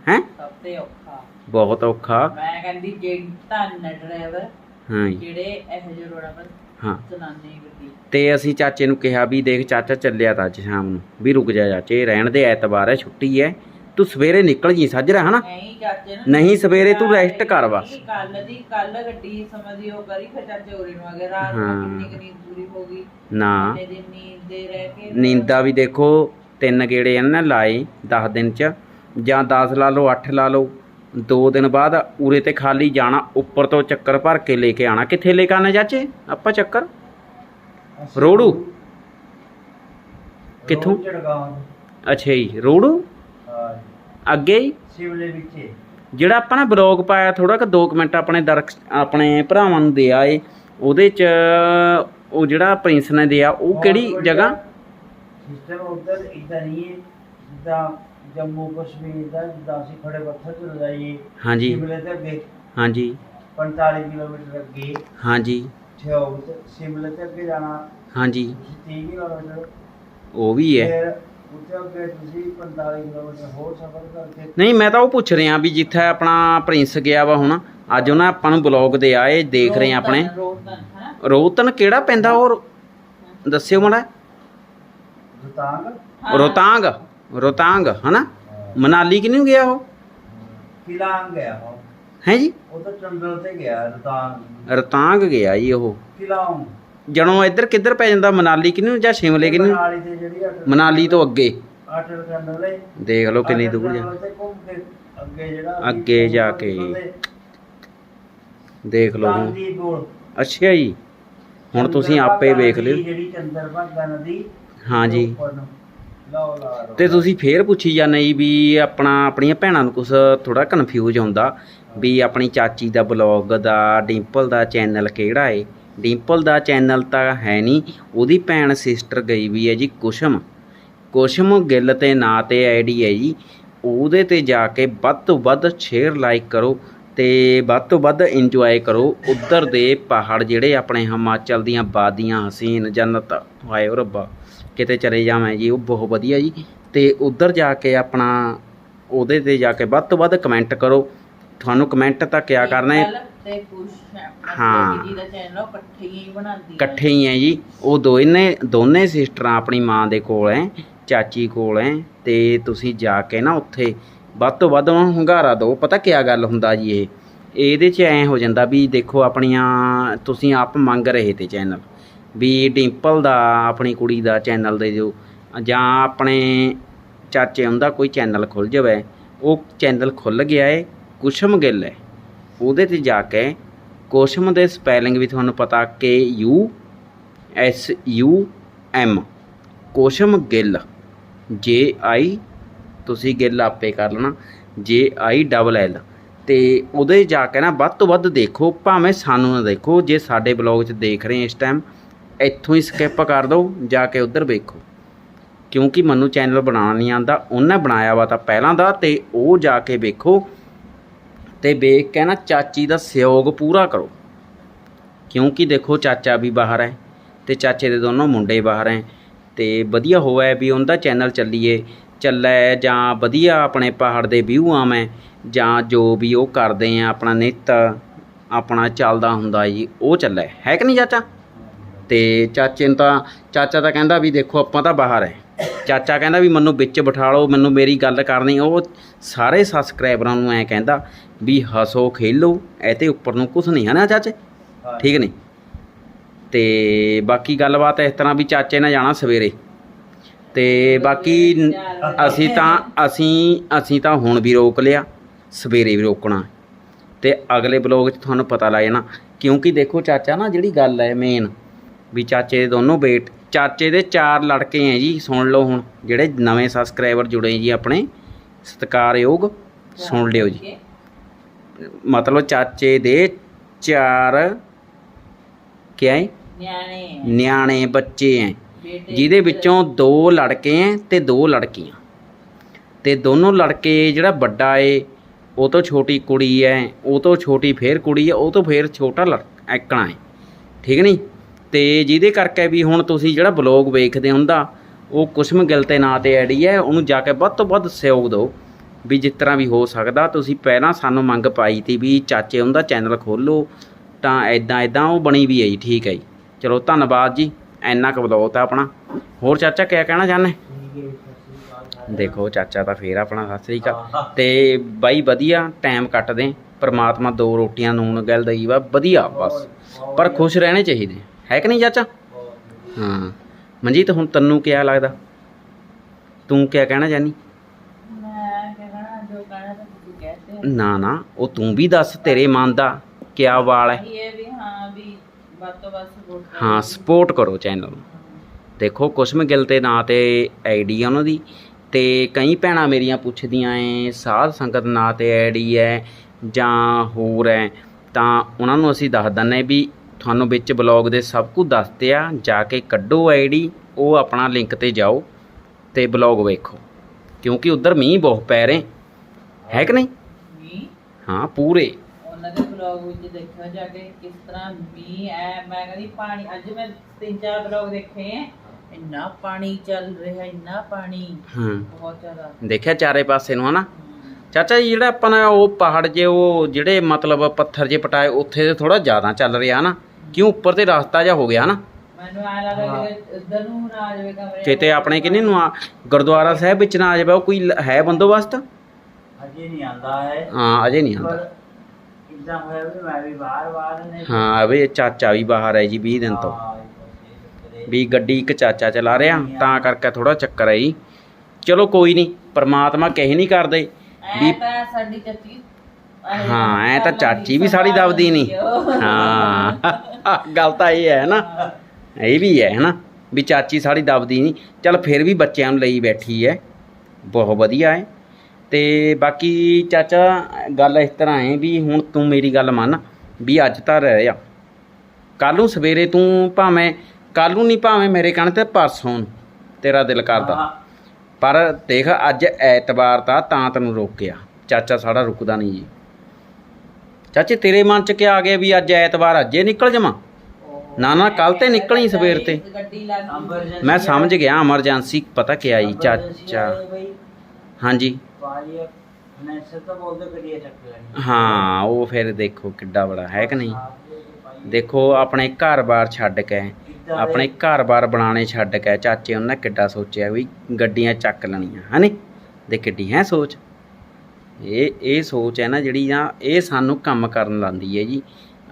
ਹੈ? ਸਭ ਤੇ ਔਖਾ। ਬਹੁਤ ਔਖਾ। ਮੈਂ ਕਹਿੰਦੀ ਜੇ ਧੰਨ ਡਰਾਈਵਰ ਹਾਂ ਜਿਹੜੇ ਇਹੋ ਜਿਹੇ ਰੋਡਾਂ 'ਤੇ ਹਾਂ। ਚਲਾਉਂਦੇ ਗੱਡੀ ਤੇ ਅਸੀਂ ਚਾਚੇ ਨੂੰ ਕਿਹਾ ਵੀ ਦੇਖ ਚਾਚਾ ਚੱਲਿਆ ਤਾਂ ਅੱਜ ਸ਼ਾਮ ਨੂੰ ਵੀ ਰੁਕ ਜਾ ਚਾਚੇ ਰਹਿਣ ਦੇ ਐਤਵਾਰ ਹੈ ਛੁੱਟੀ ਹੈ। ਤੂੰ ਸਵੇਰੇ ਨਿਕਲ ਜੀ ਸੱਜਰਾ ਹਨਾ? ਨਹੀਂ ਚਾਚੇ ਨਾ ਨਹੀਂ, ਸਵੇਰੇ ਤੂੰ rest ਕਰ ਬਸ। ਕੱਲ ਦੀ ਕੱਲ ਗੱਡੀ ਸਮਝੀ ਉਹ ਕਰੀ ਫਿਰ ਚਾਚੇ ਉਰੇ ਨੂੰ ਆ ਗਏ ਰਾਤ ਹਾਂ। ਨੂੰ ਕਿੰਨੀ ਕਿੰਨੀ ਦੂਰੀ ਹੋ ਗਈ। ਨਾ। ਇੰਨੇ ਦਿਨ ਨੀਂਦ ਦੇ ਰਹਿ ਕੇ ਨੀਂਦਾ ਵੀ ਦੇਖੋ ਤਿੰਨ ਗੇੜੇ ਇਹਨਾਂ ਨੇ ਲਾਏ 10 ਦਿਨ ਚ ਜਾਂ 10 ਲਾ ਲਓ 8 ਲਾ ਲਓ। ਦੋ ਦਿਨ ਬਾਅਦ ਉਰੇ ਤੇ ਖਾਲੀ ਜਾਣਾ ਉੱਪਰ ਤੋਂ ਚੱਕਰ ਭਰ ਕੇ ਲੈ ਕੇ ਆਣਾ ਕਿੱਥੇ ਲੈ ਕੇ ਆਣਾ ਚਾਚੇ ਆਪਾਂ ਚੱਕਰ ਰੋੜੂ? ਕਿੱਥੋਂ? ਅੱਛਾ ਜੀ ਰੋੜੂ। ਅੱਗੇ ਹੀ ਸਿਵਲੇ ਵਿੱਚ। ਜਿਹੜਾ ਆਪਾਂ ਨੇ ਬਲੌਗ ਪਾਇਆ ਥੋੜਾ ਕਿ 2 ਮਿੰਟ ਆਪਣੇ ਦਰਕ ਆਪਣੇ ਭਰਾਵਾਂ ਨੂੰ ਦੇ ਆਏ ਉਹਦੇ ਚ ਉਹ ਜਿਹੜਾ ਪ੍ਰਿੰਸ ਨੇ ਦਿਆ ਉਹ ਕਿਹੜੀ ਜਗ੍ਹਾ ਸਿਸਟਮ ਉਧਰ ਇਦਾਂ ਨਹੀਂ ਹੈ ਜਿੱਦਾਂ ਜੰਮੂ ਕਸ਼ਮੀਰ ਦਾ ਜਿੱਦਾਂ ਅਸੀਂ ਖੜੇ ਪੱਥਰ ਤੋਂ ਜਾਈਏ ਹਾਂਜੀ। ਸ਼ਿਮਲੇ ਤੇ ਅੱਗੇ। ਹਾਂਜੀ। 45 ਕਿਲੋਮੀਟਰ ਅੱਗੇ। ਹਾਂਜੀ। ਠਿਓਗ ਤੇ ਸ਼ਿਮਲੇ ਤੇ ਅੱਗੇ ਜਾਣਾ। ਹਾਂਜੀ। ਤੁਸੀਂ 30 ਕਿਲੋਮੀਟਰ। ਉਹ ਵੀ ਹੈ। ਫਿਰ ਉੱਥੇ ਅੱਗੇ ਤੁਸੀਂ 45 ਕਿਲੋਮੀਟਰ ਹੋਰ ਸਫ਼ਰ ਕਰਕੇ। ਨਹੀਂ ਮੈਂ ਤਾਂ ਉਹ ਪੁੱਛ ਰਿਹਾ ਵੀ ਜਿੱਥੇ ਆਪਣਾ ਪ੍ਰਿੰਸ ਗਿਆ ਵਾ ਹੁਣ ਅੱਜ ਉਹਨਾਂ ਆਪਾਂ ਨੂੰ ਬਲੌਗ ਦੇ ਆਏ ਦੇਖ ਰਹੇ ਆਪਣੇ। ਰੋਤਨ ਰੋਹਤਨ ਕਿਹੜਾ ਪੈਂਦਾ ਉਹ ਦੱਸਿਓ ਮੜਾ। ਰੋਤਾਂਗ ਰੋਤਾਂਗ ਰੋਤਾਂਗ ਹਨਾ? ਮਨਾਲੀ ਕਿ ਨਹੀਂ ਗਿਆ ਉਹ? ਕਿਲਾਂਗ ਗਿਆ ਉਹ। ਹੈ ਜੀ? ਉਹ ਤਾਂ ਟੰਡਲ ਤੇ ਗਿਆ ਰੋਤਾਂਗ। ਰੋਤਾਂਗ ਗਿਆ ਜੀ ਉਹ। ਕਿਲਾਂਗ। ਜਣੋਂ ਇੱਧਰ ਕਿੱਧਰ ਪੈ ਜਾਂਦਾ ਮਨਾਲੀ ਕਿ ਨਹੀਂ ਜਾਂ ਸ਼ਿਮਲੇ ਕਿ ਨਹੀਂ ਮਨਾਲੀ ਤੇ ਜਿਹੜੀ ਮਨਾਲੀ ਤੋਂ ਅੱਗੇ। ਅਟਲ ਟੰਡਲ ਹੈ ਦੇਖ ਲਓ ਕਿੰਨੀ ਦੂਰ ਜਾ। ਟਨਲ ਅੱਗੇ ਜਿਹੜਾ ਅੱਗੇ ਜਾ ਕੇ। ਦੇਖ ਲਓ। ਹੁਣ। ਅੱਛਾ ਜੀ। ਹੁਣ ਤੁਸੀਂ ਆਪੇ ਵੇਖ ਲਿਓ। ਜਿਹੜੀ ਚੰਦਰਭਾਗਾ ਨਦੀ ਲਾ ਲਓ। ਤੇ ਤੁਸੀਂ ਫੇਰ ਪੁੱਛੀ ਜਾਂਦੇ ਜੀ ਵੀ ਆਪਣਾ, ਆਪਣੀਆਂ ਭੈਣਾਂ ਨੂੰ ਕੁਝ ਥੋੜਾ ਕਨਫਿਊਜ਼ ਹੁੰਦਾ ਵੀ ਆਪਣੀ ਚਾਚੀ ਦਾ ਬਲੌਗ ਦਾ ਡਿੰਪਲ ਦਾ ਚੈਨਲ ਕਿਹੜਾ ਏ? ਡਿੰਪਲ ਦਾ ਚੈਨਲ ਤਾਂ ਹੈ ਨਹੀਂ, ਉਹਦੀ ਭੈਣ ਸਿਸਟਰ ਗਈ ਵੀ ਹੈ ਜੀ ਕੁਸ਼ਮ। ਕੁਸ਼ਮ ਗਿੱਲ ਤੇ ਨਾਂ ਤੇ ਆਈਡੀ ਹੈ ਜੀ, ਉਹਦੇ ਤੇ ਜਾ ਕੇ ਵੱਧ ਤੋਂ ਵੱਧ ਸ਼ੇਅਰ ਲਾਈਕ ਕਰੋ। ਤੇ ਵੱਧ ਤੋਂ ਵੱਧ ਇੰਜੋਏ ਕਰੋ ਉਧਰ ਦੇ ਪਹਾੜ ਜਿਹੜੇ ਆਪਣੇ ਹਿਮਾਚਲ ਦੀਆਂ ਬਾਦੀਆਂ ਹਸੀਨ ਜੰਨਤ ਹਾਏ ਓ ਰੱਬਾ ਕਿਤੇ ਚਲੇ ਜਾਵਾਂ ਜੀ ਉਹ ਬਹੁਤ ਵਧੀਆ ਜੀ। ਤੇ ਉਧਰ ਜਾ ਕੇ ਆਪਣਾ ਉਹਦੇ ਤੇ ਜਾ ਕੇ ਵੱਧ ਤੋਂ ਵੱਧ ਕਮੈਂਟ ਕਰੋ। ਤੁਹਾਨੂੰ ਕਮੈਂਟ ਤਾਂ ਕਿਆ ਕਰਨਾ ਹੈ? ਹਾਂ। ਹਾਂ। ਇਕੱਠੇ ਹੀ ਹੀ। ਹੈ ਜੀ। ਉਹ ਦੋਨੇ ਦੋਨੇ ਸਿਸਟਰਾਂ ਆਪਣੀ ਮਾਂ ਦੇ ਕੋਲ ਐ ਚਾਚੀ ਕੋਲ ਐ ਤੇ ਤੁਸੀਂ ਜਾ ਕੇ ਨਾ ਉੱਥੇ ਵੱਧ ਤੋਂ ਵੱਧ ਉਹਨੂੰ ਹੁੰਗਾਰਾ ਦਿਓ। ਪਤਾ ਕਿਆ ਗੱਲ ਹੁੰਦਾ ਜੀ ਇਹ? ਇਹਦੇ 'ਚ ਐ ਹੋ ਜਾਂਦਾ ਵੀ ਦੇਖੋ ਆਪਣੀਆਂ, ਤੁਸੀਂ ਆਪ ਮੰਗ ਰਹੇ ਤੇ ਚੈਨਲ ਵੀ ਡਿੰਪਲ ਦਾ, ਆਪਣੀ ਕੁੜੀ ਦਾ ਚੈਨਲ ਦੇ ਦਿਓ। ਜਾਂ ਆਪਣੇ ਚਾਚੇ ਹੁੰਦਾ ਕੋਈ ਚੈਨਲ ਖੁੱਲ ਜਾਵੇ। ਉਹ ਚੈਨਲ ਖੁੱਲ ਗਿਆ ਏ, ਕੁਸ਼ਮ ਗਿੱਲ ਹੈ ਉਹਦੇ ਤੇ ਜਾ ਕੇ ਕੁਸ਼ਮ ਦੇ ਸਪੈਲਿੰਗ ਵੀ ਤੁਹਾਨੂੰ ਪਤਾ K U S U M Kusum Gill ਜੇ ਆਈ ਤੁਸੀਂ ਗਿੱਲ ਆਪੇ ਕਰ ਲੈਣਾ, ਜੇ ਆਈ ਡਬਲ ਐਲ ਤੇ ਉਹਦੇ ਜਾ ਕੇ ਨਾ ਵੱਧ ਤੋਂ ਵੱਧ ਦੇਖੋ, ਭਾਵੇਂ ਸਾਨੂੰ ਨਾ ਦੇਖੋ, ਜੇ ਸਾਡੇ ਬਲੌਗ 'ਚ ਦੇਖ ਰਹੇ ਇਸ ਟਾਈਮ ਇੱਥੋਂ ਹੀ ਸਕਿਪ ਕਰ ਦਿਓ, ਜਾ ਕੇ ਉੱਧਰ ਵੇਖੋ। ਕਿਉਂਕਿ ਮੈਨੂੰ ਚੈਨਲ ਬਣਾਉਣਾ ਨਹੀਂ ਆਂਦਾ ਉਹਨੇ ਬਣਾਇਆ ਵਾ ਤਾਂ ਪਹਿਲਾਂ ਦਾ, ਤੇ ਉਹ ਜਾ ਕੇ ਵੇਖੋ, ਤੇ ਵੇਖ ਕੇ ਨਾ ਚਾਚੀ ਦਾ ਸਹਿਯੋਗ ਪੂਰਾ ਕਰੋ। ਕਿਉਂਕਿ ਦੇਖੋ ਚਾਚਾ ਵੀ ਬਾਹਰ ਹੈ, ਤੇ ਚਾਚੇ ਦੇ ਦੋਨੋਂ ਮੁੰਡੇ ਬਾਹਰ ਹੈ, ਤੇ ਵਧੀਆ ਹੋਇਆ ਵੀ ਉਹਦਾ ਚੈਨਲ ਚੱਲੀਏ। ਚੱਲੇ ਜਾਂ ਵਧੀਆ ਆਪਣੇ ਪਹਾੜ ਦੇ ਵਿਊ ਆਵੇਂ ਜਾਂ ਜੋ ਵੀ ਉਹ ਕਰਦੇ ਆ ਆਪਣਾ ਨਿੱਤ ਆਪਣਾ ਚੱਲਦਾ ਹੁੰਦਾ ਜੀ ਉਹ ਚੱਲੇ। ਹੈ ਕਿ ਨਹੀਂ ਚਾਚਾ? ਤੇ ਚਾਚੇ ਨੂੰ ਤਾਂ ਚਾਚਾ ਤਾਂ ਕਹਿੰਦਾ ਵੀ ਦੇਖੋ ਆਪਾਂ ਤਾਂ ਬਾਹਰ ਹੈ ਚਾਚਾ ਕਹਿੰਦਾ ਵੀ ਮੈਨੂੰ ਵਿੱਚ ਬਿਠਾ ਲਓ ਮੈਨੂੰ ਮੇਰੀ ਗੱਲ ਕਰਨੀ ਉਹ ਸਾਰੇ ਸਬਸਕ੍ਰਾਈਬਰਾਂ ਨੂੰ ਐ ਕਹਿੰਦਾ ਵੀ ਹਸੋ ਖੇਲੋ ਇਹ ਤੇ ਉੱਪਰ ਨੂੰ ਕੁਝ ਨਹੀਂ ਹੈ ਨਾ ਚਾਚੇ। ਠੀਕ ਨਹੀਂ? ਤੇ ਬਾਕੀ ਗੱਲਬਾਤ ਇਸ ਤਰ੍ਹਾਂ ਵੀ ਚਾਚੇ ਨੇ ਜਾਣਾ ਸਵੇਰੇ। ਤੇ ਬਾਕੀ ਅਸੀਂ ਤਾਂ ਅਸੀਂ ਅਸੀਂ ਤਾਂ ਹੁਣ ਵੀ ਰੋਕ ਲਿਆ ਸਵੇਰੇ ਵੀ ਰੋਕਣਾ। ਤੇ ਅਗਲੇ ਬਲੌਗ 'ਚ ਤੁਹਾਨੂੰ ਪਤਾ ਲੱਗ ਜਾਣਾ ਕਿਉਂਕਿ ਦੇਖੋ ਚਾਚਾ ਨਾ ਜਿਹੜੀ ਗੱਲ ਹੈ ਮੇਨ ਵੀ ਚਾਚੇ ਦੇ ਦੋਨੋਂ ਬੇਟ ਚਾਚੇ ਦੇ ਚਾਰ ਲੜਕੇ ਹੈ ਜੀ ਸੁਣ ਲਓ ਹੁਣ ਜਿਹੜੇ ਨਵੇਂ ਸਬਸਕ੍ਰਾਈਬਰ ਜੁੜੇ ਜੀ ਆਪਣੇ ਸਤਿਕਾਰਯੋਗ ਸੁਣ ਲਿਓ ਜੀ। ਮਤਲਬ ਚਾਚੇ ਦੇ ਚਾਰ ਕਿਆ ਹੈ? ਨਿਆਣੇ ਨਿਆਣੇ ਬੱਚੇ ਬੇਟੇ ਜਿਹਦੇ ਵਿੱਚੋਂ ਦੋ ਲੜਕੇ ਐ ਤੇ ਦੋ ਲੜਕੀਆਂ। ਤੇ ਦੋਨੋਂ ਲੜਕੇ ਜਿਹੜਾ ਵੱਡਾ ਏ, ਉਹ ਤੋਂ ਛੋਟੀ ਕੁੜੀ ਐ, ਉਹ ਤੋਂ ਛੋਟੀ ਫੇਰ ਕੁੜੀ ਐ, ਉਹ ਤੋਂ ਫੇਰ ਛੋਟਾ ਲੜਕਾ ਐਕਣਾ ਏ। ਠੀਕ ਨਹੀਂ ਤੇ ਜਿਹਦੇ ਕਰਕੇ ਵੀ ਹੁਣ ਤੁਸੀਂ ਜਿਹੜਾ ਬਲੌਗ ਵੇਖਦੇ ਹੁੰਦਾ, ਉਹ ਕੁਸਮ ਗਿਲ ਤੇ ਨਾਂ ਤੇ ਆਈਡੀ ਹੈ ਉਹਨੂੰ ਜਾ ਕੇ ਵੱਧ ਤੋਂ ਵੱਧ ਸਹਿਯੋਗ ਦਿਓ। ਵੀ ਜਿਸ ਤਰ੍ਹਾਂ ਵੀ ਹੋ ਸਕਦਾ, ਤੁਸੀਂ ਪਹਿਲਾਂ ਸਾਨੂੰ ਮੰਗ ਪਾਈ ਤੀ ਵੀ ਚਾਚੇ ਉਹਦਾ ਚੈਨਲ ਖੋਲੋ ਤਾਂ ਐਦਾਂ ਐਦਾਂ ਉਹ ਬਣੀ ਵੀ ਹੈ ਜੀ ਠੀਕ ਹੈ ਜੀ। ਚਲੋ, ਧੰਨਵਾਦ ਜੀ। ਇੰਨਾ ਕੁ ਬਲੌਗ ਤਾਂ ਆਪਣਾ। ਹੋਰ ਚਾਚਾ ਕਿਆ ਕਹਿਣਾ ਚਾਹੁੰਦੇ? ਦੇਖੋ ਚਾਚਾ ਤਾਂ ਫੇਰ ਆਪਣਾ ਸਤਿ ਸ੍ਰੀ ਅਕਾਲ। ਤੇ ਬਾਈ ਵਧੀਆ ਟਾਈਮ ਕੱਟਦੇ ਪ੍ਰਮਾਤਮਾ ਦੋ ਰੋਟੀਆਂ ਨੂਨ ਗੱਲ ਦਈ ਵਾ ਵਧੀਆ ਬਸ। ਪਰ ਖੁਸ਼ ਰਹਿਣੇ ਚਾਹੀਦੇ। ਹੈ ਕਿ ਨਹੀਂ ਚਾਚਾ? ਹਾਂ। ਮਨਜੀਤ ਹੁਣ ਤੈਨੂੰ ਕਿਆ ਲੱਗਦਾ? ਤੂੰ ਕਿਆ ਕਹਿਣਾ ਚਾਹਨੀ ਮੈਂ ਕਹਿਣਾ ਜੋ ਕਹਿਣਾ ਤਾਂ ਤੁਸੀਂ ਕਹਤੇ ਨਾ ਨਾ ਉਹ ਤੂੰ ਵੀ ਦੱਸ ਤੇਰੇ ਮਨ ਦਾ ਕਿਆ ਵਾਲ ਹੈ? ਇਹ ਵੀ ਹਾਂ ਵੀ ਵੱਧ ਤੋਂ ਵੱਧ ਸਪੋਰਟ ਹਾਂ ਸਪੋਰਟ ਕਰੋ ਚੈਨਲ ਨੂੰ। ਦੇਖੋ ਕੁਸਮ ਗਿੱਲ ਤੇ ਨਾਂ ਤੇ ਆਈਡੀ ਆ ਉਹਨਾਂ ਦੀ ਤੇ ਕਈ ਭੈਣਾਂ ਮੇਰੀਆਂ ਪੁੱਛਦੀਆਂ ਏ ਸਾਧ ਸੰਗਤ ਨਾਂ ਤੇ ਆਈਡੀ ਹੈ ਜਾਂ ਹੋਰ ਹੈ ਤਾਂ ਉਹਨਾਂ ਨੂੰ ਅਸੀਂ ਦੱਸ ਦਿੰਨੇ ਵੀ ਤੁਹਾਨੂੰ ਵਿੱਚ ਬਲੌਗ ਦੇ ਸਭ ਕੁਝ ਦੱਸਦੇ ਆ ਜਾ ਕੇ ਕੱਢੋ ਆਈਡੀ ਉਹ ਆਪਣਾ ਲਿੰਕ ਤੇ ਜਾਓ ਤੇ ਬਲੌਗ ਵੇਖੋ। ਕਿਉਂਕਿ ਉਧਰ ਮੀਂਹ ਬਹੁਤ ਪੈ ਰਹੇ। ਹੈ ਕਿ ਨਹੀਂ? ਹਾਂ ਪੂਰੇ। ਦੇ ਬਲੌਗ ਵਿੱਚ ਦੇਖਿਆ ਜਾ ਕੇ ਕਿਸ ਤਰ੍ਹਾਂ ਮੀਂਹ ਐ। ਮੈਂ ਕਹਿੰਦੀ ਪਾਣੀ ਅੱਜ ਮੈਂ ਤਿੰਨ ਚਾਰ ਬਲੌਗ ਦੇਖੇ ਐ। ਇੰਨਾ ਪਾਣੀ ਚੱਲ ਰਿਹਾ ਇੰਨਾ ਪਾਣੀ। ਹਾਂ। ਬਹੁਤ ਜ਼ਿਆਦਾ। ਦੇਖਿਆ ਚਾਰੇ ਪਾਸੇ ਨੂੰ ਹਨਾ? ਚਾਚਾ ਜੀ ਜਿਹੜਾ ਆਪਾਂ ਨੇ ਉਹ ਪਹਾੜ ਜੇ ਉਹ ਜਿਹੜੇ ਮਤਲਬ ਪੱਥਰ ਜੇ ਪਟਾਏ ਉੱਥੇ ਤੇ ਥੋੜਾ ਜ਼ਿਆਦਾ ਚੱਲ ਰਿਹਾ ਨਾ ਕਿਉਂ ਉੱਪਰ ਤੇ ਰਸਤਾ ਜਿਹਾ ਹੋ ਗਿਆ ਨਾ ਮੈਨੂੰ ਐ ਲੱਗਦਾ ਕਿ ਇੱਧਰ ਨੂੰ ਨਾ ਆ ਜਾਵੇ ਕਮਰੇ ਕਿਤੇ ਆਪਣੇ ਕਿੰਨੇ ਨੂੰ ਆ? ਗੁਰਦੁਆਰਾ ਸਾਹਿਬ ਵਿੱਚ ਨਾ ਆ ਜਾਵੇ ਉਹ ਕੋਈ ਹੈ ਬੰਦੋਬਸਤ? ਅਜੇ ਨਹੀਂ ਆਂਦਾ ਹੈ। ਹਾਂ ਅਜੇ ਨਹੀਂ ਪਰ ਇਦਾਂ ਹੋਇਆ ਵੀ ਮੈਂ ਵੀ ਬਾਹਰ ਬਾਹਰ ਨੇ ਹਾਂ ਅਵੇ ਚਾਚਾ ਵੀ ਬਾਹਰ ਹੈ ਜੀ 20 ਦਿਨ ਤੋਂ। ਹਾਂ, ਇਹ ਇਹ ਵੀ ਗੱਡੀ ਇੱਕ ਚਾਚਾ ਚਲਾ ਰਿਹਾ ਤਾਂ ਕਰਕੇ ਥੋੜਾ ਚੱਕਰ ਹੈ ਜੀ। ਚਲੋ ਕੋਈ ਨਹੀਂ ਪ੍ਰਮਾਤਮਾ ਕਹੇ ਨਹੀਂ ਕਰਦੇ। ਸਾਡੀ ਚਾਚੀ ਐ ਹਾਂ ਐ ਤਾਂ ਚਾਚੀ ਵੀ ਸਾੜੀ ਦਬਦੀ ਨਹੀਂ। ਹਾਂ ਗੱਲ ਤਾਂ ਇਹ ਹੈ ਨਾ। ਇਹ ਵੀ ਹੈ ਨਾ ਵੀ ਚਾਚੀ ਸਾੜੀ ਦਬਦੀ ਨਹੀਂ। ਚੱਲ ਫਿਰ ਵੀ ਬੱਚਿਆਂ ਨੂੰ ਲਈ ਬੈਠੀ ਹੈ। ਬਹੁਤ ਵਧੀਆ ਹੈ। ਤੇ ਬਾਕੀ ਚਾਚਾ ਗੱਲ ਇਸ ਤਰ੍ਹਾਂ ਹੈ ਵੀ ਹੁਣ ਤੂੰ ਮੇਰੀ ਗੱਲ ਮੰਨ ਵੀ ਅੱਜ ਤਾਂ ਰਹਿ ਆ। ਕੱਲ ਨੂੰ ਸਵੇਰੇ ਤੂੰ ਭਾਵੇਂ ਕੱਲ ਨੂੰ ਨਹੀਂ ਭਾਵੇਂ ਮੇਰੇ ਕਹਿਣ ਤੇ ਪਰਸੋਂ ਨੂੰ ਤੇਰਾ ਦਿਲ ਕਰਦਾ। ਪਰ ਦੇਖ ਅੱਜ ਐਤਵਾਰ ਤਾਂ ਤਾਂ ਤੈਨੂੰ ਰੋਕਿਆ ਚਾਚਾ ਸਾਡਾ ਰੁਕਦਾ ਨਹੀਂ ਜੀ। ਚਾਚੇ ਤੇਰੇ ਮਨ ਚ ਕੀ ਆ ਗਿਆ ਵੀ ਅੱਜ ਐਤਵਾਰ ਅੱਜੇ ਨਿਕਲ ਜਾਵਾਂ? ਨਾ ਨਾ ਕੱਲ ਤੇ ਨਿਕਲੀ ਸਵੇਰ ਤੇ। ਮੈਂ ਸਮਝ ਗਿਆ ਐਮਰਜੈਂਸੀ ਪਤਾ ਕੀ ਆਈ ਚਾਚਾ। ਆਏ ਬਈ ਹਾਂਜੀ ਵਾਲੀ ਫਾਈਨੈਂਸਰ ਤਾਂ ਬੋਲਦੇ ਕਰੀਏ ਚੱਕ ਲੈਣੀ ਹਾਂ ਉਹ ਫਿਰ ਦੇਖੋ ਕਿੱਡਾ ਬੜਾ ਹੈ ਕਿ ਨਹੀਂ? ਦੇਖੋ ਆਪਣੇ ਘਰ-ਬਾਰ ਛੱਡ ਕੇ ਆਪਣੇ ਘਰ-ਬਾਰ ਬਣਾਣੇ ਛੱਡ ਕੇ ਚਾਚੇ ਉਹਨਾਂ ਕਿੱਡਾ ਸੋਚਿਆ ਵੀ ਗੱਡੀਆਂ ਚੱਕ ਲੈਣੀਆਂ ਹਨੇ ਦੇ ਕਿੱਡੀ ਹੈ ਸੋਚ? ਇਹ ਇਹ ਸੋਚ ਹੈ ਨਾ ਜਿਹੜੀ ਨਾ ਇਹ ਸਾਨੂੰ ਕੰਮ ਕਰਨ ਲਾਂਦੀ ਹੈ ਜੀ।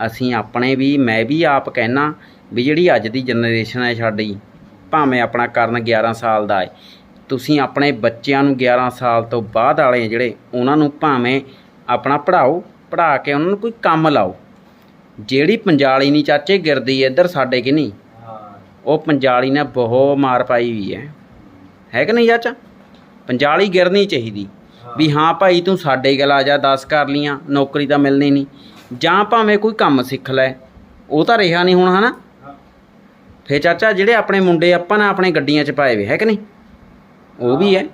ਅਸੀਂ ਆਪਣੇ ਵੀ ਮੈਂ ਵੀ ਆਪ ਕਹਿਣਾ ਵੀ ਜਿਹੜੀ ਅੱਜ ਦੀ ਜਨਰੇਸ਼ਨ ਹੈ ਸਾਡੀ ਭਾਵੇਂ ਆਪਣਾ ਕਰਨ 11 ਸਾਲ ਦਾ ਹੈ ਤੁਸੀਂ ਆਪਣੇ ਬੱਚਿਆਂ ਨੂੰ 11 ਸਾਲ ਤੋਂ ਬਾਅਦ ਵਾਲੇ ਜਿਹੜੇ ਉਹਨਾਂ ਨੂੰ ਭਾਵੇਂ ਆਪਣਾ ਪੜ੍ਹਾਓ ਪੜ੍ਹਾ ਕੇ ਉਹਨਾਂ ਨੂੰ ਕੋਈ ਕੰਮ ਲਾਓ। ਜਿਹੜੀ ਪੰਜਾਲੀ ਨਹੀਂ ਚਾਚੇ ਗਿਰਦੀ ਇੱਧਰ ਸਾਡੇ ਕਿ ਨਹੀਂ? ਉਹ ਪੰਜਾਲੀ ਨੇ ਬਹੁਤ ਮਾਰ ਪਾਈ ਹੋਈ ਹੈ। ਹੈ ਕਿ ਨਹੀਂ ਚਾਚਾ? ਪੰਜਾਲੀ ਗਿਰਨੀ ਚਾਹੀਦੀ। ਵੀ ਹਾਂ ਭਾਈ ਤੂੰ ਸਾਡੇ ਗਲ ਆ ਜਾ 10 ਕਰ ਲੀਆਂ ਨੌਕਰੀ ਤਾਂ ਮਿਲਣੀ ਨਹੀਂ। ਜਾਂ ਭਾਵੇਂ ਕੋਈ ਕੰਮ ਸਿੱਖ ਲੈ। ਉਹ ਤਾਂ ਰਿਹਾ ਨਹੀਂ ਹੁਣ ਹਨਾ। ਫੇ ਚਾਚਾ ਜਿਹੜੇ ਆਪਣੇ ਮੁੰਡੇ ਆਪਾਂ ਨੇ ਆਪਣੇ ਗੱਡੀਆਂ 'ਚ ਪਾਏ ਵੇ ਹੈ ਕਿ ਨਹੀਂ? ਉਹ ਵੀ ਹੈ